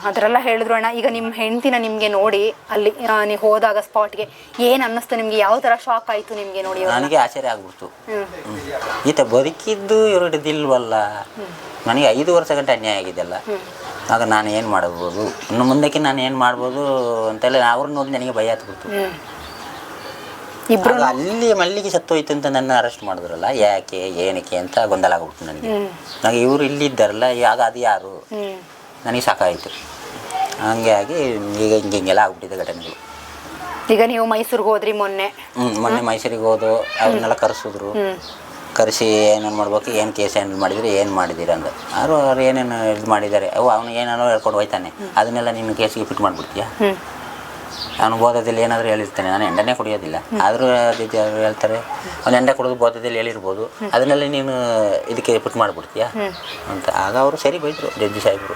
ಅದರೆಲ್ಲ ಹೇಳಿದ್ರು ಅಣ್ಣ ಈಗ ನಿಮ್ಮ ಹೆಂಡತಿನ ನಿಮಗೆ ನೋಡಿ ಅಲ್ಲಿ ನೀವು ಹೋದಾಗ ಸ್ಪಾಟ್ಗೆ ಏನು ಅನ್ನಿಸ್ತು ನಿಮಗೆ? ಯಾವ ಥರ ಶಾಕ್ ಆಯಿತು ನಿಮಗೆ ನೋಡಿ ನನಗೆ ಆಶ್ಚರ್ಯ ಆಗ್ಬಿಡ್ತು. ಈತ ಬದುಕಿದ್ದು ಇವ್ರಡಿದಿಲ್ವಲ್ಲ ನನಗೆ ಐದು ವರ್ಷ ಗಂಟೆ ಅನ್ಯಾಯ ಆಗಿದೆಲ್ಲ ಆಗ ನಾನು ಏನು ಮಾಡ್ಬೋದು? ಇನ್ನು ಮುಂದಕ್ಕೆ ನಾನು ಏನು ಮಾಡ್ಬೋದು ಅಂತೆಲ್ಲ ಅವ್ರನ್ನ ನೋಡಿ ನನಗೆ ಭಯ ಹತ್ಬಿಡ್ತು ಇಬ್ಬರು ಅಲ್ಲಿ ಮಲ್ಲಿಗೆ ಸತ್ತೋಯ್ತು ಅಂತ ನನ್ನ ಅರೆಸ್ಟ್ ಮಾಡಿದ್ರಲ್ಲ ಯಾಕೆ ಏನಕ್ಕೆ ಅಂತ ಗೊಂದಲ ಆಗ್ಬಿಟ್ಟು ನನಗೆ. ನನಗೆ ಇವರು ಇಲ್ಲಿದ್ದಾರಲ್ಲ ಆಗ ಅದು ಯಾರು? ನನಗೆ ಸಾಕಾಯಿತು. ಹಂಗೆ ಆಗಿ ಈಗ ಹಿಂಗೆ ಹಿಂಗೆಲ್ಲ ಆಗ್ಬಿಟ್ಟಿದೆ ಘಟನೆಗಳು. ಈಗ ನೀವು ಮೈಸೂರಿಗೆ ಹೋದ್ರಿ ಮೊನ್ನೆ. ಹ್ಞೂ ಮೊನ್ನೆ ಮೈಸೂರಿಗೆ ಹೋದು ಅವ್ರನ್ನೆಲ್ಲ ಕರೆಸಿದ್ರು. ಕರೆಸಿ ಏನೇನು ಮಾಡ್ಬೇಕು ಏನು ಕೇಸ್ ಹ್ಯಾಂಡಲ್ ಮಾಡಿದ್ರಿ ಏನು ಮಾಡಿದ್ದೀರಿ ಅಂದ. ಅವರು ಅವ್ರು ಏನೇನು ಇದು ಮಾಡಿದ್ದಾರೆ ಅವು ಅವನು ಏನೇನೋ ಹೇಳ್ಕೊಂಡು ಹೋಯ್ತಾನೆ. ಅದನ್ನೆಲ್ಲ ನಿನ್ನ ಕೇಸಿಗೆ ಫಿಟ್ ಮಾಡಿಬಿಡ್ತೀಯ? ಅವನು ಬೋಧದಲ್ಲಿ ಏನಾದರೂ ಹೇಳಿರ್ತಾನೆ ನಾನು ಎಂಡನೇ ಕುಡಿಯೋದಿಲ್ಲ. ಆದರೂ ರೀತಿ ಅವ್ರು ಹೇಳ್ತಾರೆ ಅವ್ನು ಎಂಡ ಕುಡಿದು ಬೋಧದಲ್ಲಿ ಹೇಳಿರ್ಬೋದು. ಅದನ್ನೆಲ್ಲ ನೀನು ಇದಕ್ಕೆ ಫಿಟ್ ಮಾಡಿಬಿಡ್ತೀಯ? ಅಂತ. ಆಗ ಅವರು ಸರಿ ಬೈದರು ಜಡ್ಜಿ ಸಾಹೇಬರು.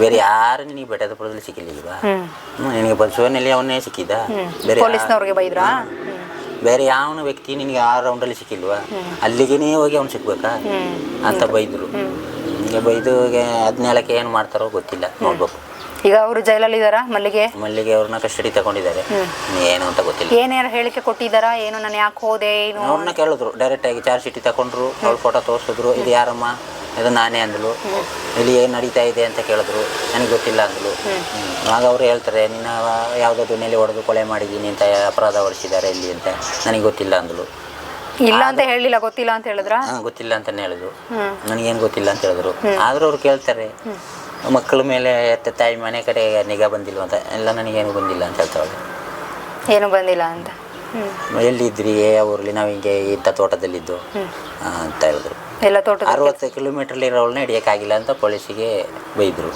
ಬೇರೆ ಯಾರು ನಿನಗೆ ಬೆಟ್ಟದ ಪುರದಲ್ಲಿ ಸಿಕ್ಕಿಲ್ಲ ಹ್ಮ್. ನಿನಗೆ ಬಸವನಲ್ಲಿ ಅವನೇ ಸಿಕ್ಕಿದ್ದ? ಬೇರೆ ಪೊಲೀಸ್ನವ್ರಿಗೆ ಬೈದ್ರಾ? ಬೇರೆ ಯಾವ ವ್ಯಕ್ತಿ ನಿನಗೆ ಆ ರೌಂಡಲ್ಲಿ ಸಿಕ್ಕಿಲ್ವಾ? ಅಲ್ಲಿಗೇನೆ ಹೋಗಿ ಅವ್ನು ಸಿಗ್ಬೇಕಾ? ಅಂತ ಬೈದರು. ಹಿಂಗೆ ಬೈದು ಹದಿನೇಳಕ್ಕೆ ಏನು ಮಾಡ್ತಾರೋ ಗೊತ್ತಿಲ್ಲ ನೋಡ್ಬೇಕು. ಈಗ ಅವರು ಜೈಲಲ್ಲಿ ಇದಾರ ಮಲ್ಲಿಗೆ? ಮಲ್ಲಿಗೆ ಅವ್ರನ್ನ ಕಸ್ಟಡಿ ತಗೊಂಡಿದ್ದಾರೆ. ಏನು ಅಂತ ಗೊತ್ತಿಲ್ಲ. ಏನೇನು ಹೇಳಿಕೆ ಕೊಟ್ಟಿದಾರ ಏನು ನಾನು ಯಾಕೆ ಹೋದೆ ಏನು ಅವ್ರನ್ನ ಕೇಳಿದ್ರು. ಡೈರೆಕ್ಟ್ ಆಗಿ ಚಾರ್ಜ್ ಶೀಟ್ ತಗೊಂಡ್ರು ಅವ್ರ ಫೋಟೋ ತೋರಿಸಿದ್ರು. ಇದು ಯಾರಮ್ಮ? ಇದು ನಾನೇ ಅಂದ್ಲು. ಇಲ್ಲಿ ಏನು ನಡೀತಾ ಇದೆ ಅಂತ ಕೇಳಿದ್ರು. ನನಗೆ ಗೊತ್ತಿಲ್ಲ ಅಂದ್ಲು. ಹ್ಮ್. ಆಗ ಅವರು ಹೇಳ್ತಾರೆ ನಿನ್ನ ಯಾವುದೋ ದುನಿಯಲ್ಲಿ ಹೊಡೆದು ಕೊಲೆ ಮಾಡಿದ್ದೀನಿ ಅಂತ ಅಪರಾಧ ಹೊರಿಸಿದ್ದಾರೆ ಇಲ್ಲಿ ಅಂತ. ನನಗೆ ಗೊತ್ತಿಲ್ಲ ಅಂದ್ಲು. ಇಲ್ಲ ಅಂತ ಹೇಳಿಲ್ಲ ಗೊತ್ತಿಲ್ಲ ಅಂತ ಹೇಳಿದ್ರ? ಹಾ, ಗೊತ್ತಿಲ್ಲ ಅಂತಾನೆ ಹೇಳಿದ್ರು. ನನಗೇನು ಗೊತ್ತಿಲ್ಲ ಅಂತ ಹೇಳಿದ್ರು. ಆದರೂ ಅವ್ರು ಕೇಳ್ತಾರೆ ಮಕ್ಕಳ ಮೇಲೆ ಎತ್ತ ತಾಯಿ ಮನೆ ಕಡೆ ನಿಗಾ ಬಂದಿಲ್ಲ ಅಂತ. ಎಲ್ಲ ನನಗೇನು ಬಂದಿಲ್ಲ ಅಂತ ಹೇಳ್ತಾವಳೆ ಏನು ಬಂದಿಲ್ಲ ಅಂತ. ಹ್ಮ್. ಏ ಅವ್ರಲ್ಲಿ ನಾವು ಹಿಂಗೆ ಇಂಥ ತೋಟದಲ್ಲಿದ್ದು ಅಂತ ಹೇಳಿದ್ರು. ಎಲ್ಲ ತೋಟ ಅರವತ್ತು ಕಿಲೋಮೀಟರ್ ಇರೋಳನ್ನ ಹಿಡಿಯೋಕ್ಕಾಗಿಲ್ಲ ಅಂತ ಪೊಲೀಸಿಗೆ ಬೈದರು.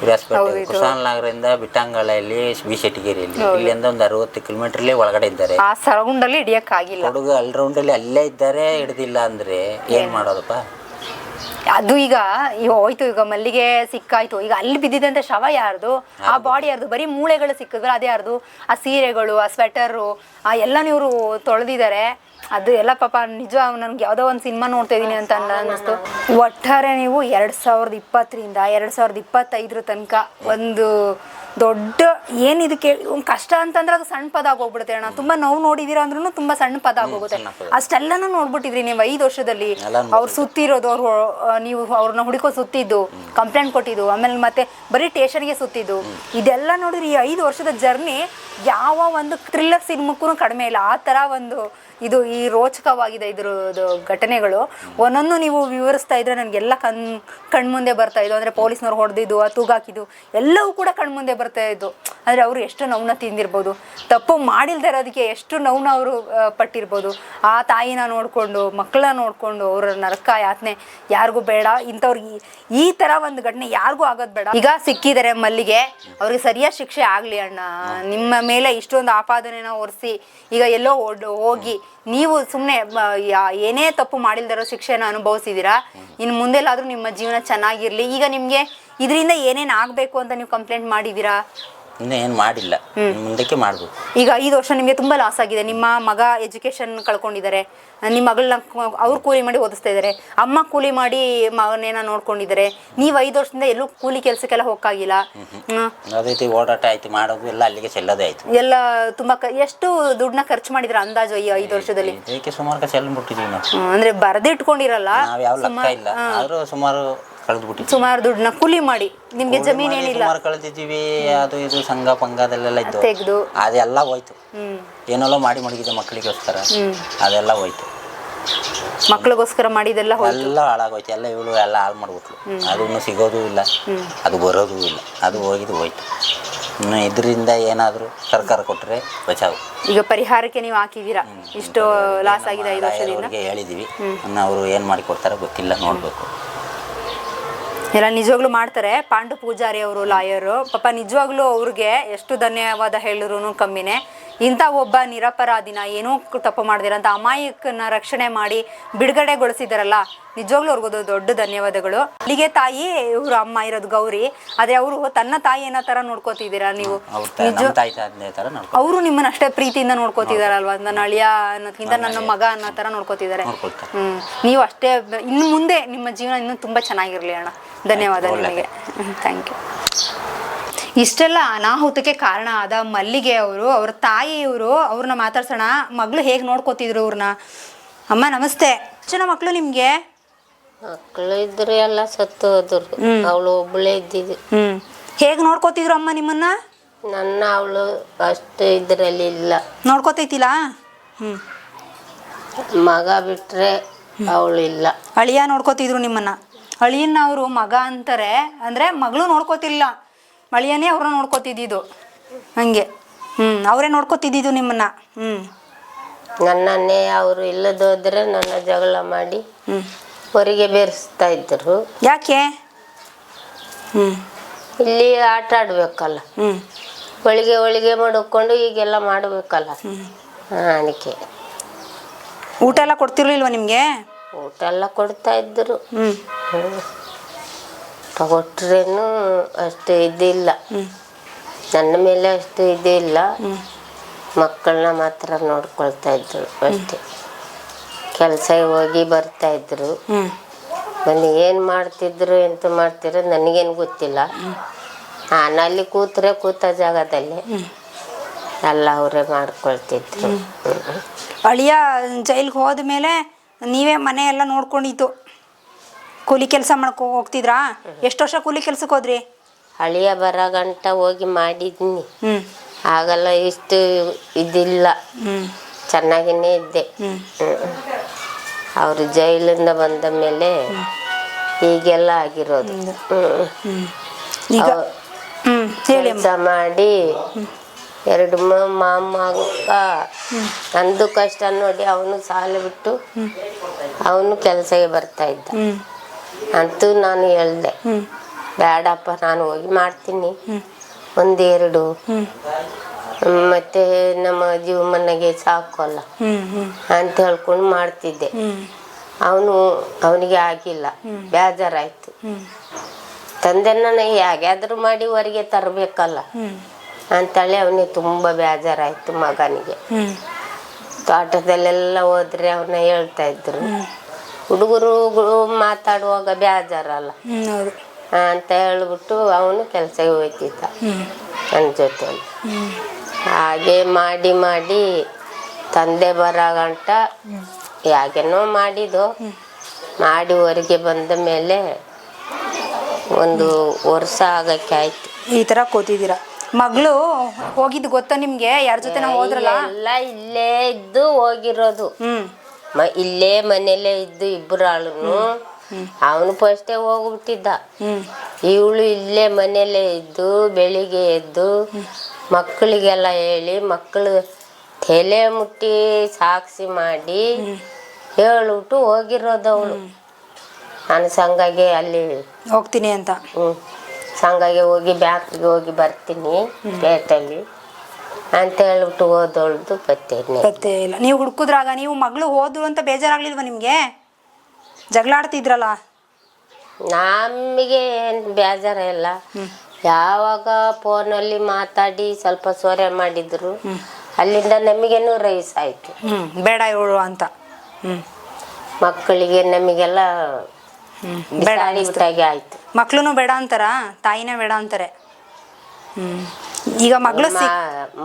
ಕುಸಾನ್ ಕುಶಾಲನಗರದಿಂದ ಬಿಟ್ಟಂಗಳಲ್ಲಿ ಬಿ ಶೆಟ್ಟಿಗೇರಿಯಲ್ಲಿ. ಇಲ್ಲಿಂದ ಒಂದು ಅರವತ್ತು ಕಿಲೋಮೀಟರ್ ಒಳಗಡೆ ಇದ್ದಾರೆ. ಆ ಸರೌಂಡಲ್ಲಿ ಹಿಡಿಯಕ್ಕಾಗಿಲ್ಲ. ಹುಡುಗ ಅಲ್ಲೇ ಇದ್ದಾರೆ ಹಿಡ್ದಿಲ್ಲ ಅಂದರೆ ಏನು? ಮಾಡೋದಪ್ಪ? ಅದು ಈಗ ಹೋಯ್ತು ಈಗ ಮಲ್ಲಿಗೆ ಸಿಕ್ಕಾಯ್ತು. ಈಗ ಅಲ್ಲಿ ಬಿದ್ದಿದ್ದಂತ ಶವ ಯಾರ್ದು? ಆ ಬಾಡಿ ಯಾರ್ದು? ಬರೀ ಮೂಳೆಗಳು ಸಿಕ್ಕಿದ್ರು ಅದೇ ಯಾರ್ದು? ಆ ಸೀರೆಗಳು ಆ ಸ್ವೆಟರು ಆ ಎಲ್ಲ ಇವರು ತೊಳೆದಿದ್ದಾರೆ. ಅದು ಎಲ್ಲ ಪಾಪ ನಿಜ ನನ್ಗೆ ಯಾವುದೋ ಒಂದು ಸಿನಿಮಾ ನೋಡ್ತಾ ಇದೀನಿ ಅಂತ ಅನ್ನ ಅನ್ನಿಸ್ತು. ಒಟ್ಟಾರೆ ನೀವು ಎರಡ್ ಸಾವಿರದ ಇಪ್ಪತ್ತರಿಂದ ಎರಡ್ ಸಾವಿರದ ಇಪ್ಪತ್ತೈದರ ತನಕ ಒಂದು ದೊಡ್ಡ ಏನು ಇದಕ್ಕೆ ಒಂದ್ ಕಷ್ಟ ಅಂತಂದ್ರೆ ಅದು ಸಣ್ಣ ಪದ ಆಗೋಗ್ಬಿಡುತ್ತೆ ಅಣ್ಣ. ತುಂಬಾ ನೋವು ನೋಡಿದೀರ ಅಂದ್ರೂ ತುಂಬಾ ಸಣ್ಣ ಪದ ಆಗೋಗುತ್ತೆ. ಅಷ್ಟೆಲ್ಲನೂ ನೋಡ್ಬಿಟ್ಟಿದ್ರಿ ನೀವು ಐದು ವರ್ಷದಲ್ಲಿ. ಅವ್ರು ಸುತ್ತಿರೋದು ಅವ್ರು ನೀವು ಅವ್ರನ್ನ ಹುಡುಕೋ ಸುತ್ತಿದ್ದು ಕಂಪ್ಲೇಂಟ್ ಕೊಟ್ಟಿದ್ದು ಆಮೇಲೆ ಮತ್ತೆ ಬರೀ ಟೇಷನ್ಗೆ ಸುತ್ತಿದ್ದು. ಇದೆಲ್ಲ ನೋಡಿದ್ರೆ ಈ ಐದು ವರ್ಷದ ಜರ್ನಿ ಯಾವ ಒಂದು ಥ್ರಿಲ್ಲರ್ ಸಿನಿಮಕ್ಕೂ ಕಡಿಮೆ ಇಲ್ಲ. ಆ ಥರ ಒಂದು ಇದು ಈ ರೋಚಕವಾಗಿದೆ ಇದ್ರದ್ದು ಘಟನೆಗಳು. ಒಂದೊಂದು ನೀವು ವಿವರಿಸ್ತಾ ಇದ್ರೆ ನನಗೆಲ್ಲ ಕಣ್, ಕಣ್ಮುಂದೆ ಬರ್ತಾ ಇದ್ದು ಅಂದರೆ ಪೊಲೀಸ್ನವ್ರು ಹೊಡೆದಿದ್ದು ತೂಗಾಕಿದ್ದು ಎಲ್ಲವೂ ಕೂಡ ಕಣ್ಮುಂದೆ ಬರ್ತಾ ಇದ್ದು. ಅಂದರೆ ಅವರು ಎಷ್ಟು ನೌನ ತಿಂದಿರ್ಬೋದು. ತಪ್ಪು ಮಾಡಿಲ್ದೇ ಇರೋದಕ್ಕೆ ಎಷ್ಟು ನೌನ ಅವರು ಪಟ್ಟಿರ್ಬೋದು. ಆ ತಾಯಿನ ನೋಡಿಕೊಂಡು, ಮಕ್ಕಳನ್ನ ನೋಡಿಕೊಂಡು, ಅವರ ನರಕ ಯಾತನೆ ಯಾರಿಗೂ ಬೇಡ. ಇಂಥವ್ರಿಗೆ ಈ- ಥರ ಒಂದು ಘಟನೆ ಯಾರಿಗೂ ಆಗೋದು ಬೇಡ. ಈಗ ಸಿಕ್ಕಿದ್ದಾರೆ ಮಲ್ಲಿಗೆ, ಅವ್ರಿಗೆ ಸರಿಯಾದ ಶಿಕ್ಷೆ ಆಗಲಿ ಅಣ್ಣ. ನಿಮ್ಮ ಮೇಲೆ ಇಷ್ಟೊಂದು ಆಪಾದನೆನ ಒರೆಸಿ, ಈಗ ಎಲ್ಲೋ ಹೋಗಿ ನೀವು ಸುಮ್ಮನೆ ಏನೇ ತಪ್ಪು ಮಾಡಿಲ್ದಿರೋ ಶಿಕ್ಷೆನ ಅನುಭವಿಸಿದ್ದೀರಾ ಇನ್ನು ಮುಂದೆಲ್ಲಾದರೂ ನಿಮ್ಮ ಜೀವನ ಚೆನ್ನಾಗಿರಲಿ. ಈಗ ನಿಮಗೆ ಇದರಿಂದ ಏನೇನು ಆಗಬೇಕು ಅಂತ ನೀವು ಕಂಪ್ಲೇಂಟ್ ಮಾಡಿದ್ದೀರಾ ಇನ್ನೂ ಏನು ಮಾಡಿಲ್ಲ. ಮುಂದಕ್ಕೆ ಮಾಡಬೇಕು. ಈಗ ಐದು ವರ್ಷ ನಿಮಗೆ ತುಂಬ ಲಾಸ್ ಆಗಿದೆ. ನಿಮ್ಮ ಮಗ ಎಜುಕೇಶನ್ ಕಳ್ಕೊಂಡಿದ್ದಾರೆ. ನಿಮ್ಮ ಮಗಳನ್ನ ಅವ್ರು ಕೂಲಿ ಮಾಡಿ ಓದಿಸ್ತಾ ಇದ್ದಾರೆ. ಅಮ್ಮ ಕೂಲಿ ಮಾಡಿ ಮಗನೇನ ನೋಡ್ಕೊಂಡಿದ್ದಾರೆ. ನೀವು ಐದು ವರ್ಷದಿಂದ ಎಲ್ಲೂ ಕೂಲಿ ಕೆಲಸಕ್ಕೆಲ್ಲ ಹೋಗಕ್ಕಾಗಿಲ್ಲ ಹ್ಮ್. ಅದೇ ರೀತಿ ಓಡಾಟ ಆಯ್ತು ಮಾಡೋದು ಎಲ್ಲ ಅಲ್ಲಿಗೆ ಚೆಲ್ಲದೇ ಆಯ್ತು. ಎಲ್ಲ ತುಂಬಾ ಕ- ಎಷ್ಟು ದುಡ್ಡನ್ನ ಖರ್ಚು ಮಾಡಿದ್ರ ಅಂದಾಜು ಈ ಐದು ವರ್ಷದಲ್ಲಿ? ಇದಕ್ಕೆ ಸುಮಾರು ಕಸ ಬಿಟ್ಟಿದ್ದೀವಿ ನಾವು. ಹ್ಮ್, ಅಂದ್ರೆ ಬರ್ದಿಟ್ಕೊಂಡಿರಲ್ಲ. ನಾವು ಯಾವ ಲೆಕ್ಕ ಇಲ್ಲ. ಆದರೂ ಸುಮಾರು ಕಳೆದು ಬಿಟ್ಟಿದ್ದೀವಿ ಸುಮಾರು ದುಡ್ಡನ್ನ ಕೂಲಿ ಮಾಡಿ. ನಿಮ್ಗೆ ಜಮೀನ್ ಏನಿಲ್ಲ. ಸುಮಾರು ಕಳೆದಿದ್ದೀವಿ. ಅದು ಇದು ಸಂಘ ಪಂಗದಲ್ಲೆಲ್ಲ ಇದ್ದು. ತೆಗ್ದು. ಅದೆಲ್ಲ ಹೋಯ್ತು. ಏನೆಲ್ಲ ಮಾಡಿ ಮಡಗಿದೆ ಮಕ್ಕಳಿಗೋಸ್ಕರ. ಅದೆಲ್ಲ ಹೋಯ್ತು. ಮಕ್ಕಳಿಗೋಸ್ಕರ ಮಾಡಿದೆಲ್ಲ ಎಲ್ಲ ಹಾಳಾಗೋಯ್ತು. ಎಲ್ಲ ಇವಳು ಎಲ್ಲ ಹಾಳು ಮಾಡ್ಬಿಟ್ಲು. ಅದು ಸಿಗೋದು ಇಲ್ಲ. ಅದು ಬರೋದು ಇಲ್ಲ. ಅದು ಹೋಗಿದ್ದು ಹೋಯ್ತು. ಇನ್ನು ಇದರಿಂದ ಏನಾದರೂ ಸರ್ಕಾರ ಕೊಟ್ಟರೆ ಬಚಾವು. ಈಗ ಪರಿಹಾರಕ್ಕೆ ನೀವು ಹಾಕಿದ್ದೀರಾ? ಇಷ್ಟು ಲಾಸ್ ಆಗಿದೆ ಐದು ವರ್ಷದಿಂದ? ಹೇಳಿದ್ದೀವಿ. ಅವರು ಏನು ಮಾಡಿ ಕೊಡ್ತಾರೆ ಗೊತ್ತಿಲ್ಲ. ನೋಡಬೇಕು. ಎಲ್ಲ ನಿಜವಾಗ್ಲೂ ಮಾಡ್ತಾರೆ. ಪಾಂಡು ಪೂಜಾರಿ ಅವರು ಲಾಯರು. ಪಾಪ ನಿಜವಾಗ್ಲೂ ಅವ್ರಿಗೆ ಎಷ್ಟು ಧನ್ಯವಾದ ಹೇಳಿದ್ರು ಕಮ್ಮಿನೇ. ಇಂಥ ಒಬ್ಬ ನಿರಪರಾಧಿನ ಏನೂ ತಪ್ಪು ಮಾಡಿದಿರ ಅಂತ ಅಮಾಯಕನ ರಕ್ಷಣೆ ಮಾಡಿ ಬಿಡುಗಡೆಗೊಳಿಸಿದಾರಲ್ಲ. ನಿಜವಾಗ್ಲೂ ಅವ್ರಿಗೋದು ದೊಡ್ಡ ಧನ್ಯವಾದಗಳು. ಅಲ್ಲಿಗೆ ತಾಯಿ ಇವ್ರ ಅಮ್ಮ ಇರೋದು ಗೌರಿ. ಆದ್ರೆ ಅವರು ತನ್ನ ತಾಯಿ ಏನ ತರ ನೋಡ್ಕೋತಿದ್ದೀರಾ ನೀವು? ಅವರು ನಿಮ್ಮನ್ನ ಅಷ್ಟೇ ಪ್ರೀತಿಯಿಂದ ನೋಡ್ಕೋತಿದಾರಲ್ವಾ ನನ್ನ ಅಳಿಯ ಅನ್ನೋದ್ಕಿಂತ ನನ್ನ ಮಗ ಅನ್ನೋ ತರ ನೋಡ್ಕೋತಿದ್ದಾರೆ. ಹ್ಮ್. ನೀವು ಅಷ್ಟೇ ಇನ್ನು ಮುಂದೆ ನಿಮ್ಮ ಜೀವನ ಇನ್ನೂ ತುಂಬಾ ಚೆನ್ನಾಗಿರ್ಲಿ ಅಣ್ಣ. ಧನ್ಯವಾದ ನಿಮಗೆ. ಥ್ಯಾಂಕ್ ಯು ಇಷ್ಟೆಲ್ಲ ಅನಾಹುತಕ್ಕೆ ಕಾರಣ ಆದ ಮಲ್ಲಿಗೆ ಅವರು ಅವ್ರ ತಾಯಿಯವರು ಅವ್ರನ್ನ ಮಾತಾಡ್ಸೋಣ. ಮಗಳು ಹೇಗೆ ನೋಡ್ಕೋತಿದ್ರು ಅವ್ರನ್ನ ಅಮ್ಮ ನಮಸ್ತೆ. ಚೆನ್ನ ಜನ ಮಕ್ಕಳು ನಿಮಗೆ? ಮಕ್ಕಳು ಇದ್ರೆ ಎಲ್ಲ ಸತ್ತು ಹೋದ್ರು. ಅವಳು ಒಬ್ಬಳೇ ಇದ್ದಿದ್ದು. ಹ್ಮ್. ಹೇಗೆ ನೋಡ್ಕೋತಿದ್ರು ಅಮ್ಮ ನಿಮ್ಮನ್ನ? ನನ್ನ ಅವಳು ಅಷ್ಟು ಇದರಲ್ಲಿ ಇಲ್ಲ. ನೋಡ್ಕೋತೈತಿಲ್ಲ ಹ್ಮ್. ಮಗ ಬಿಟ್ರೆ ಅವಳು ಇಲ್ಲ. ಅಳಿಯ ನೋಡ್ಕೋತಿದ್ರು ನಿಮ್ಮನ್ನ. ಅಳಿಯನ್ನ ಅವರು ಮಗ ಅಂತಾರೆ. ಅಂದ್ರೆ ಮಗಳು ನೋಡ್ಕೋತಿಲ್ಲ ಅಳಿಯನೇ ಅವ್ರನ್ನ ನೋಡ್ಕೋತಿದ್ದಿದ್ದು. ಹಂಗೆ. ಹ್ಮ್ ಅವರೇ ನೋಡ್ಕೋತಿದ್ದಿದ್ದು ನಿಮ್ಮನ್ನ. ಹ್ಮ್. ನನ್ನನ್ನೇ ಅವರು ಇಲ್ಲದೋದ್ರೆ ನನ್ನ ಜಗಳ ಮಾಡಿ ಹ್ಮ್. ಹೊರಗೆ ಬೇರಿಸ್ತಾ ಇದ್ರು. ಯಾಕೆ? ಹ್ಮ್. ಇಲ್ಲಿ ಆಟ ಆಡ್ಬೇಕಲ್ಲ. ಹ್ಮ್. ಹೊಳಿಗೆ ಹೊಳಿಗೆ ಮಡ್ಕೊಂಡು ಈಗೆಲ್ಲ ಮಾಡಬೇಕಲ್ಲ. ಅದಕ್ಕೆ. ಊಟ ಎಲ್ಲ ಕೊಡ್ತಿರ್ಲಿಲ್ವಾ ನಿಮ್ಗೆ? ಊಟ ಎಲ್ಲ ಕೊಡ್ತಾ ಇದ್ರು. ಹ್ಮ್. ಹ್ಮ್. ಕೊಟ್ರೇನು ಅಷ್ಟು ಇದಿಲ್ಲ. ನನ್ನ ಮೇಲೆ ಅಷ್ಟು ಇದಿಲ್ಲ. ಮಕ್ಕಳನ್ನ ಮಾತ್ರ ನೋಡ್ಕೊಳ್ತಾ ಇದ್ರು ಅಷ್ಟೇ. ಕೆಲಸ ಹೋಗಿ ಬರ್ತಾ ಇದ್ರು. ಬಂದು ಏನು ಮಾಡ್ತಿದ್ರು, ಎಂತ ಮಾಡ್ತಿರೋ ನನಗೇನು ಗೊತ್ತಿಲ್ಲ. ನಾನು ಅಲ್ಲಿ ಕೂತ್ರೆ ಕೂತ ಜಾಗದಲ್ಲಿ ಎಲ್ಲ ಅವರೇ ಮಾಡ್ಕೊಳ್ತಿದ್ರು. ಅಳಿಯ ಜೈಲ್ಗೆ ಹೋದ್ಮೇಲೆ ನೀವೇ ಮನೆ ಎಲ್ಲ ನೋಡ್ಕೊಂಡಿತ್ತು ಕೂಲಿ ಕೆಲಸ ಮಾಡ್ಕೊ ಹೋಗ್ತಿದ್ರಾ? ಎಷ್ಟು ವರ್ಷ ಕೂಲಿ ಕೆಲ್ಸಕ್ಕೆ ಹೋದ್ರಿ? ಹಳಿಯ ಬರೋ ಗಂಟ ಹೋಗಿ ಮಾಡಿದ್ನಿ. ಹ್ಮ್. ಆಗಲ್ಲ ಇಷ್ಟು ಇದಿಲ್ಲ. ಹ್ಮ್. ಚೆನ್ನಾಗಿನೇ ಇದ್ದೆ. ಹ್ಮ್. ಅವರು ಜೈಲಿಂದ ಬಂದ ಮೇಲೆ ಈಗೆಲ್ಲ ಆಗಿರೋದು. ಹ್ಮ್. ಹ್ಮ್. ಈಗ ಹ್ಮ್. ಹೇಳಿ ಅಮ್ಮ. ಕೆಲಸ ಮಾಡಿ ಎರಡು ಮಾಮ ನಂದು ಕಷ್ಟ ನೋಡಿ ಅವನು ಸಾಲ ಬಿಟ್ಟು ಅವನು ಕೆಲಸಕ್ಕೆ ಬರ್ತಾ ಇದ್ದ. ಹ್ಮ್. ಅಂತೂ ನಾನು ಹೇಳ್ದೆ. ಬೇಡಪ್ಪ ನಾನು ಹೋಗಿ ಮಾಡ್ತೀನಿ. ಒಂದೆರಡು. ಮತ್ತೆ ನಮ್ಮ ಜೀವಮನೆಗೆ ಸಾಕು ಅಲ್ಲ. ಅಂತ ಹೇಳ್ಕೊಂಡು ಮಾಡ್ತಿದ್ದೆ. ಅವನು ಅವನಿಗೆ ಆಗಿಲ್ಲ. ಬೇಜಾರಾಯ್ತು. ತಂದೆ ನಾನು ಹೇಗಾದ್ರೂ ಮಾಡಿ ಹೊರಗೆ ತರಬೇಕಲ್ಲ. ಅಂತೇಳಿ ಅವನಿಗೆ ತುಂಬ ಬೇಜಾರಾಯ್ತು ಮಗನಿಗೆ. ತೋಟದಲ್ಲೆಲ್ಲ ಹೋದ್ರೆ ಅವನ್ನ ಹೇಳ್ತಾ ಇದ್ರು. ಹುಡುಗರು ಮಾತಾಡುವಾಗ ಬೇಜಾರಲ್ಲ? ಹೌದು. ಅಂತ ಹೇಳ್ಬಿಟ್ಟು ಅವನು ಕೆಲಸಕ್ಕೆ ಹೋಯ್ತಿದ್ದ ನನ್ನ ಜೊತೆ ಹಾಗೆ ಮಾಡಿ ಮಾಡಿ ತಂದೆ ಬರೋ ಗಂಟ ಯಾಗೇನೋ ಮಾಡಿದ್ದು. ಮಾಡಿ ಹೊರಗೆ ಬಂದ ಮೇಲೆ ಒಂದು ವರ್ಷ ಆಗಕ್ಕೆ ಆಯ್ತು. ಈ ತರ ಕೂತಿದ್ದೀರಾ? ಮಗಳು ಹೋಗಿದ್ದು ಗೊತ್ತಾ ನಿಮ್ಗೆ? ಯಾರ ಜೊತೆ ನಾವು ಹೋದ್ರಲ್ಲ? ಎಲ್ಲ ಇಲ್ಲೇ ಇದ್ದು ಹೋಗಿರೋದು. ಹ್ಮ್. ಮ ಇಲ್ಲೇ ಮನೆಯಲ್ಲೇ ಇದ್ದು ಇಬ್ಬರು ಆಳುನು ಅವನು ಫಸ್ಟೇ ಹೋಗ್ಬಿಟ್ಟಿದ್ದ. ಇವಳು ಇಲ್ಲೇ ಮನೆಯಲ್ಲೇ ಇದ್ದು ಬೆಳಿಗ್ಗೆ ಎದ್ದು ಮಕ್ಕಳಿಗೆಲ್ಲ ಹೇಳಿ ಮಕ್ಕಳು ತಲೆ ಮುಟ್ಟಿ ಸಾಕ್ಷಿ ಮಾಡಿ ಹೇಳ್ಬಿಟ್ಟು ಹೋಗಿರೋದು ಅವಳು. ನಾನು ಸಂಘಗೆ ಅಲ್ಲಿ ಹೋಗ್ತೀನಿ ಅಂತ. ಹ್ಞೂ ಸಂಘಗೆ ಹೋಗಿ ಬ್ಯಾಂಕ್ಗೆ ಹೋಗಿ ಬರ್ತೀನಿ ಪೇಟಲ್ಲಿ ಅಂತ ಹೇಳ್ಬಿಟ್ಟು ಓದೋಳ್ದು ಪತ್ತೆ ಪತ್ತೆ ಇಲ್ಲ. ನೀವು ಹುಡುಕಿದ್ರಾಗ ನೀವು ಮಗಳು ಓದು ಅಂತ ಬೇಜಾರಾಗ್ಲಿಲ್ವ ನಿಮಗೆ? ಜಗಳ ಆಡ್ತಿದ್ರಲ್ಲ ನಮಗೆ ಏನು ಬೇಜಾರ ಇಲ್ಲ. ಯಾವಾಗ ಫೋನಲ್ಲಿ ಮಾತಾಡಿ ಸ್ವಲ್ಪ ಸೋರೆ ಮಾಡಿದ್ರು ಅಲ್ಲಿಂದ ನಮಗೇನು ರೈಸ್ ಆಯಿತು. ಬೇಡ ಇವಳು ಅಂತ. ಮಕ್ಕಳಿಗೆ ನಮಗೆಲ್ಲ ಬೇಡ ಮಕ್ಕಳು ಆಯ್ತು. ಮಕ್ಳುನು ಬೇಡ ಅಂತಾರ? ತಾಯಿನೇ ಬೇಡ ಅಂತಾರೆ. ಹ್ಮ್. ಈಗ ಮಗಳು ಸಿ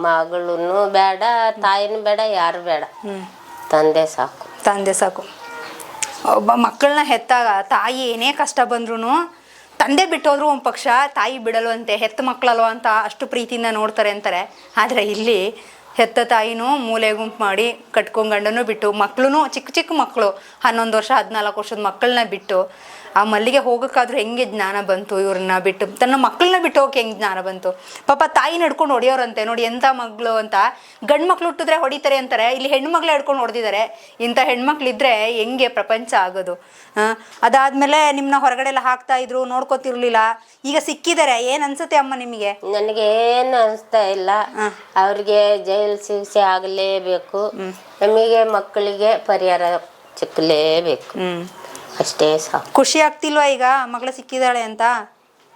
ಮಗಳು ಬೇಡ ತಾಯಿನೂ ಬೇಡ ಯಾರು ಬೇಡ. ತಂದೆ ಸಾಕು. ತಂದೆ ಸಾಕು. ಒಬ್ಬ ಮಕ್ಕಳನ್ನ ಹೆತ್ತಾಗ ತಾಯಿ ಏನೇ ಕಷ್ಟ ಬಂದ್ರು ತಂದೆ ಬಿಟ್ಟೋದ್ರು ಒಂದು ಪಕ್ಷ ತಾಯಿ ಬಿಡಲ್ವಂತೆ ಹೆತ್ತ ಮಕ್ಕಳಲ್ವ ಅಂತ ಅಷ್ಟು ಪ್ರೀತಿಯಿಂದ ನೋಡ್ತಾರೆ ಅಂತಾರೆ. ಆದರೆ ಇಲ್ಲಿ ಹೆತ್ತ ತಾಯಿನೂ ಮೂಲೆ ಗುಂಪು ಮಾಡಿ ಕಟ್ಕೊಂಡ್ ಗಂಡನೂ ಬಿಟ್ಟು ಮಕ್ಕಳು ಚಿಕ್ಕ ಚಿಕ್ಕ ಮಕ್ಕಳು ಹನ್ನೊಂದು ವರ್ಷ ಹದಿನಾಲ್ಕು ವರ್ಷದ ಮಕ್ಕಳನ್ನ ಬಿಟ್ಟು ಆ ಮಲ್ಲಿಗೆ ಹೋಗೋಕ್ಕಾದ್ರೂ ಹೆಂಗೆ ಜ್ಞಾನ ಬಂತು ಇವ್ರನ್ನ ಬಿಟ್ಟು? ತನ್ನ ಮಕ್ಕಳನ್ನ ಬಿಟ್ಟು ಹೋಗಕ್ಕೆ ಹೆಂಗೆ ಜ್ಞಾನ ಬಂತು? ಪಾಪ ತಾಯಿ ನಡ್ಕೊಂಡು ಹೊಡೆಯೋರಂತೆ ನೋಡಿ ಎಂಥ ಮಗಳು ಅಂತ. ಗಂಡು ಮಕ್ಳು ಹುಟ್ಟಿದ್ರೆ ಹೊಡಿತಾರೆ ಅಂತಾರೆ ಇಲ್ಲಿ ಹೆಣ್ಣು ಮಕ್ಳು ಹಿಡ್ಕೊಂಡು ಹೊಡೆದಿದ್ದಾರೆ. ಇಂಥ ಹೆಣ್ಮಕ್ಳಿದ್ರೆ ಹೆಂಗೆ ಪ್ರಪಂಚ ಆಗೋದು? ಅದಾದ್ಮೇಲೆ ನಿಮ್ಮನ್ನ ಹೊರಗಡೆ ಎಲ್ಲ ಹಾಕ್ತಾ ಇದ್ರು ನೋಡ್ಕೋತಿರ್ಲಿಲ್ಲ. ಈಗ ಸಿಕ್ಕಿದ್ದಾರೆ ಏನ್ ಅನ್ಸುತ್ತೆ ಅಮ್ಮ ನಿಮಗೆ? ನನಗೆ ಏನು ಅನಿಸ್ತಾ ಇಲ್ಲ. ಅವ್ರಿಗೆ ಜೈ ಜೈಲ್ ಶಿಕ್ಷೆ ಆಗಲೇಬೇಕು ನಮಗೆ ಮಕ್ಕಳಿಗೆ ಪರಿಹಾರ ಸಿಕ್ಕಲೇಬೇಕು ಅಷ್ಟೇ ಸಾಕು. ಖುಷಿ ಆಗ್ತಿಲ್ವಾ ಈಗ? ಮಗಳು ಸಿಕ್ಕಿದಾಳೆ ಅಂತ?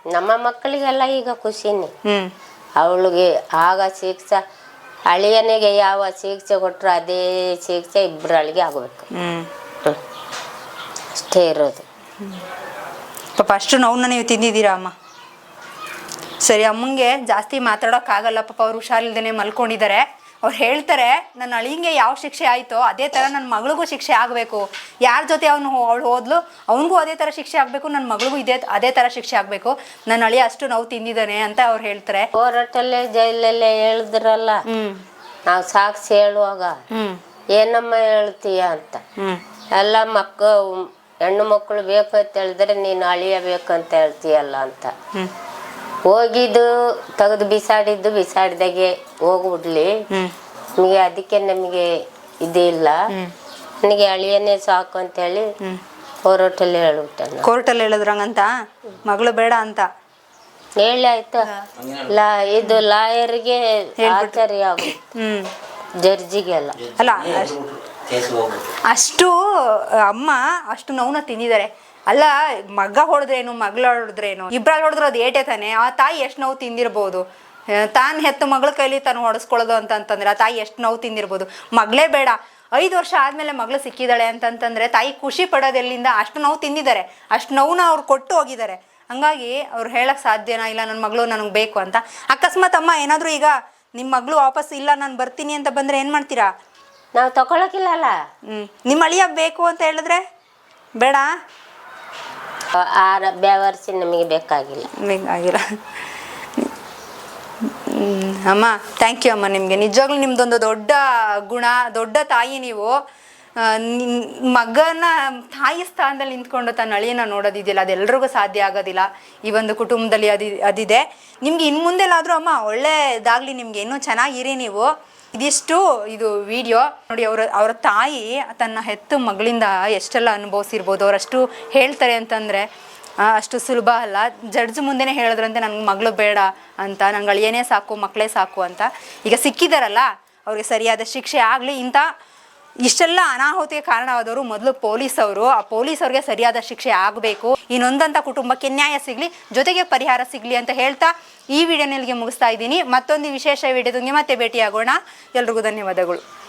ನಮ್ಮ ಮಕ್ಕಳಿಗೆಲ್ಲ ಈಗ ಖುಷಿನೇ. ಹ್ಮ್. ಅವಳಿಗೆ ಆಗ ಶಿಕ್ಷೆ ಅಳಿಯನಿಗೆ ಯಾವ ಶಿಕ್ಷೆ ಕೊಟ್ಟರು ಅದೇ ಶಿಕ್ಷೆ ಇಬ್ಬರಳಿಗೆ ಆಗಬೇಕು. ಹ್ಮ್. ಹ್ಮ್. ಅಷ್ಟೇ ಇರೋದು. ಪಾಪ ಅಷ್ಟು ನೋವನ್ನ ನೀವು ತಿಂದಿದ್ದೀರಾ ಅಮ್ಮ? ಸರಿ ಅಮ್ಮಂಗೆ ಜಾಸ್ತಿ ಮಾತಾಡೋಕ್ಕಾಗಲ್ಲ ಪಾಪ ಅವ್ರು ಹುಷಾರಿಲ್ದೇನೆ ಮಲ್ಕೊಂಡಿದ್ದಾರೆ ಅವ್ರು ಹೇಳ್ತಾರೆ ನನ್ನ ಅಳಿಂಗೆ ಯಾವ ಶಿಕ್ಷೆ ಆಯಿತೋ ಅದೇ ಥರ ನನ್ನ ಮಗಳಿಗೂ ಶಿಕ್ಷೆ ಆಗಬೇಕು. ಯಾರ ಜೊತೆ ಅವನು ಅವಳು ಹೋದ್ಲು ಅವನಿಗೂ ಅದೇ ಥರ ಶಿಕ್ಷೆ ಆಗಬೇಕು ನನ್ನ ಮಗಳಿಗೂ ಇದೇ ಅದೇ ಥರ ಶಿಕ್ಷೆ ಆಗಬೇಕು. ನನ್ನ ಅಳಿ ಅಷ್ಟು ನೋವು ತಿಂದಿದ್ದಾನೆ ಅಂತ ಅವ್ರು ಹೇಳ್ತಾರೆ. ಹೋರಾಟಲ್ಲೇ ಜೈಲಲ್ಲೇ ಹೇಳಿದ್ರಲ್ಲ. ನಾವು ಸಾಕ್ಷಿ ಹೇಳುವಾಗ ಏನಮ್ಮ ಹೇಳ್ತೀಯ? ಅಂತ. ಎಲ್ಲ ಮಕ್ಕ ಹೆಣ್ಣು ಮಕ್ಕಳು ಬೇಕು ಅಂತ ಹೇಳಿದ್ರೆ ನೀನು ಅಳಿಯಬೇಕು ಅಂತ ಹೇಳ್ತೀಯಲ್ಲ ಅಂತ. ಹೋಗಿದ್ದು ತೆಗೆದು ಬಿಸಾಡಿದ್ದು ಬಿಸಾಡಿದಾಗೆ ಹೋಗ್ಬಿಡ್ಲಿ. ನಿಮಗೆ ಅದಕ್ಕೆ ನಮಗೆ ಇದಿಲ್ಲ ನನಗೆ ಅಳಿಯನೇ ಸಾಕು ಅಂತ ಹೇಳಿ ಕೋರ್ಟಲ್ಲಿ ಹೇಳ್ಬಿಟ್ಟೆ ಕೋರ್ಟಲ್ಲಿ ಹೇಳಿದ್ರಂಗಂತ ಮಗಳು ಬೇಡ ಅಂತ? ಹೇಳಿ ಆಯ್ತಾ? ಲಾ ಇದು ಲಾಯರ್ಗೆ ಆಚಾರ್ಯ ಆಗುತ್ತೆ ಅಲ್ಲ ಅಲ್ಲ ಅಷ್ಟು ಅಮ್ಮ ಅಷ್ಟು ನೋವನ್ನ ತಿಂದಿದ್ದಾರೆ. ಅಲ್ಲ ಮಗ ಹೊಡೆದ್ರೇನು ಮಗಳು ಹೊಡೆದ್ರೇನು? ಇಬ್ಬರಲ್ಲಿ ಹೊಡೆದ್ರೆ ಅದು ಏಟೆ ತಾನೆ? ಆ ತಾಯಿ ಎಷ್ಟು ನೋವು ತಿಂದಿರ್ಬೋದು? ತಾನು ಹೆತ್ತು ಮಗಳ ಕೈಲಿ ತಾನು ಹೊಡೆಸ್ಕೊಳ್ಳೋದು ಅಂತಂತಂದ್ರೆ ಆ ತಾಯಿ ಎಷ್ಟು ನೋವು ತಿಂದಿರ್ಬೋದು? ಮಗಳೇ ಬೇಡ. ಐದು ವರ್ಷ ಆದಮೇಲೆ ಮಗಳು ಸಿಕ್ಕಿದ್ದಾಳೆ ಅಂತಂತಂದ್ರೆ ತಾಯಿ ಖುಷಿ ಪಡೋದೆಲ್ಲಿಂದ ಅಷ್ಟು ನೋವು ತಿಂದಿದ್ದಾರೆ. ಅಷ್ಟು ನೋವುನ ಅವ್ರು ಕೊಟ್ಟು ಹೋಗಿದ್ದಾರೆ. ಹಂಗಾಗಿ ಅವ್ರು ಹೇಳಕ್ ಸಾಧ್ಯನಾ? ಇಲ್ಲ ನನ್ನ ಮಗಳು ನನಗೆ ಬೇಕು ಅಂತ. ಅಕಸ್ಮಾತ್ ಅಮ್ಮ ಏನಾದರೂ ಈಗ ನಿಮ್ಮ ಮಗಳು ವಾಪಸ್ ಇಲ್ಲ ನಾನು ಬರ್ತೀನಿ ಅಂತ ಬಂದರೆ ಏನು ಮಾಡ್ತೀರಾ? ನಾವು ತಗೊಳಕಿಲ್ಲಲ್ಲ ಹ್ಞೂ ನಿಮ್ಮ ಅಳಿಯ ಬೇಕು ಅಂತ ಹೇಳಿದ್ರೆ? ಬೇಡ? ಆ ಬೆವರ್ಸಿ ನಮಗೆ ಬೇಕಾಗಿಲ್ಲ. ಬೇಕಾಗಿಲ್ಲ ಅಮ್ಮ ಥ್ಯಾಂಕ್ ಯು ಅಮ್ಮ ನಿಮಗೆ. ನಿಜವಾಗ್ಲೂ ನಿಮ್ದೊಂದು ದೊಡ್ಡ ಗುಣ, ದೊಡ್ಡ ತಾಯಿ ನೀವು. ನಿನ್- ಮಗನ ತಾಯಿ ಸ್ಥಾನದಲ್ಲಿ ನಿಂತ್ಕೊಂಡು ತನ್ನ ಅಳಿಯನ್ನ ನೋಡೋದಿದೆಯಲ್ಲ, ಅದೆಲ್ರಿಗೂ ಸಾಧ್ಯ ಆಗೋದಿಲ್ಲ. ಈ ಒಂದು ಕುಟುಂಬದಲ್ಲಿ ಅದಿ, ಅದಿದೆ. ನಿಮ್ಗೆ ಇನ್ನು ಮುಂದೆಲ್ಲಾದರೂ ಅಮ್ಮ ಒಳ್ಳೆಯದಾಗಲಿ ನಿಮ್ಗೆ ಇನ್ನೂ ಚೆನ್ನಾಗಿರಿ ನೀವು. ಇದಿಷ್ಟು ಇದು ವಿಡಿಯೋ ನೋಡಿ, ಅವರ ಅವರ ತಾಯಿ ತನ್ನ ಹೆತ್ತು ಮಗಳಿಂದ ಎಷ್ಟೆಲ್ಲ ಅನುಭವಿಸಿರ್ಬೋದು, ಅವರಷ್ಟು ಹೇಳ್ತಾರೆ ಅಂತಂದರೆ ಅಷ್ಟು ಸುಲಭ ಅಲ್ಲ. ಜಡ್ಜ್ ಮುಂದೆನೇ ಹೇಳಿದ್ರಂತೆ, ನನಗೆ ಮಗಳು ಬೇಡ ಅಂತ. ನಂಗೆ ಅಳಿಯನೇ ಸಾಕು ಮಕ್ಕಳೇ ಸಾಕು ಅಂತ. ಈಗ ಸಿಕ್ಕಿದಾರಲ್ಲ, ಅವ್ರಿಗೆ ಸರಿಯಾದ ಶಿಕ್ಷೆ ಆಗಲಿ, ಇಂಥ ಇಷ್ಟೆಲ್ಲ ಅನಾಹುತಿಗೆ ಕಾರಣವಾದವರು ಮೊದಲು ಪೊಲೀಸ್ ಅವರು ಆ ಪೊಲೀಸ್ ಅವ್ರಿಗೆ ಸರಿಯಾದ ಶಿಕ್ಷೆ ಆಗಬೇಕು. ಈ ನೊಂದಂಥ ಕುಟುಂಬಕ್ಕೆ ನ್ಯಾಯ ಸಿಗಲಿ, ಜೊತೆಗೆ ಪರಿಹಾರ ಸಿಗಲಿ ಅಂತ ಹೇಳ್ತಾ ಈ ವಿಡಿಯೋನಲ್ಲಿಗೆ ಮುಗಿಸ್ತಾ ಇದ್ದೀನಿ. ಮತ್ತೊಂದು ವಿಶೇಷ ವಿಡಿಯೋದೊಂದಿಗೆ ಮತ್ತೆ ಭೇಟಿಯಾಗೋಣ. ಎಲ್ರಿಗೂ ಧನ್ಯವಾದಗಳು.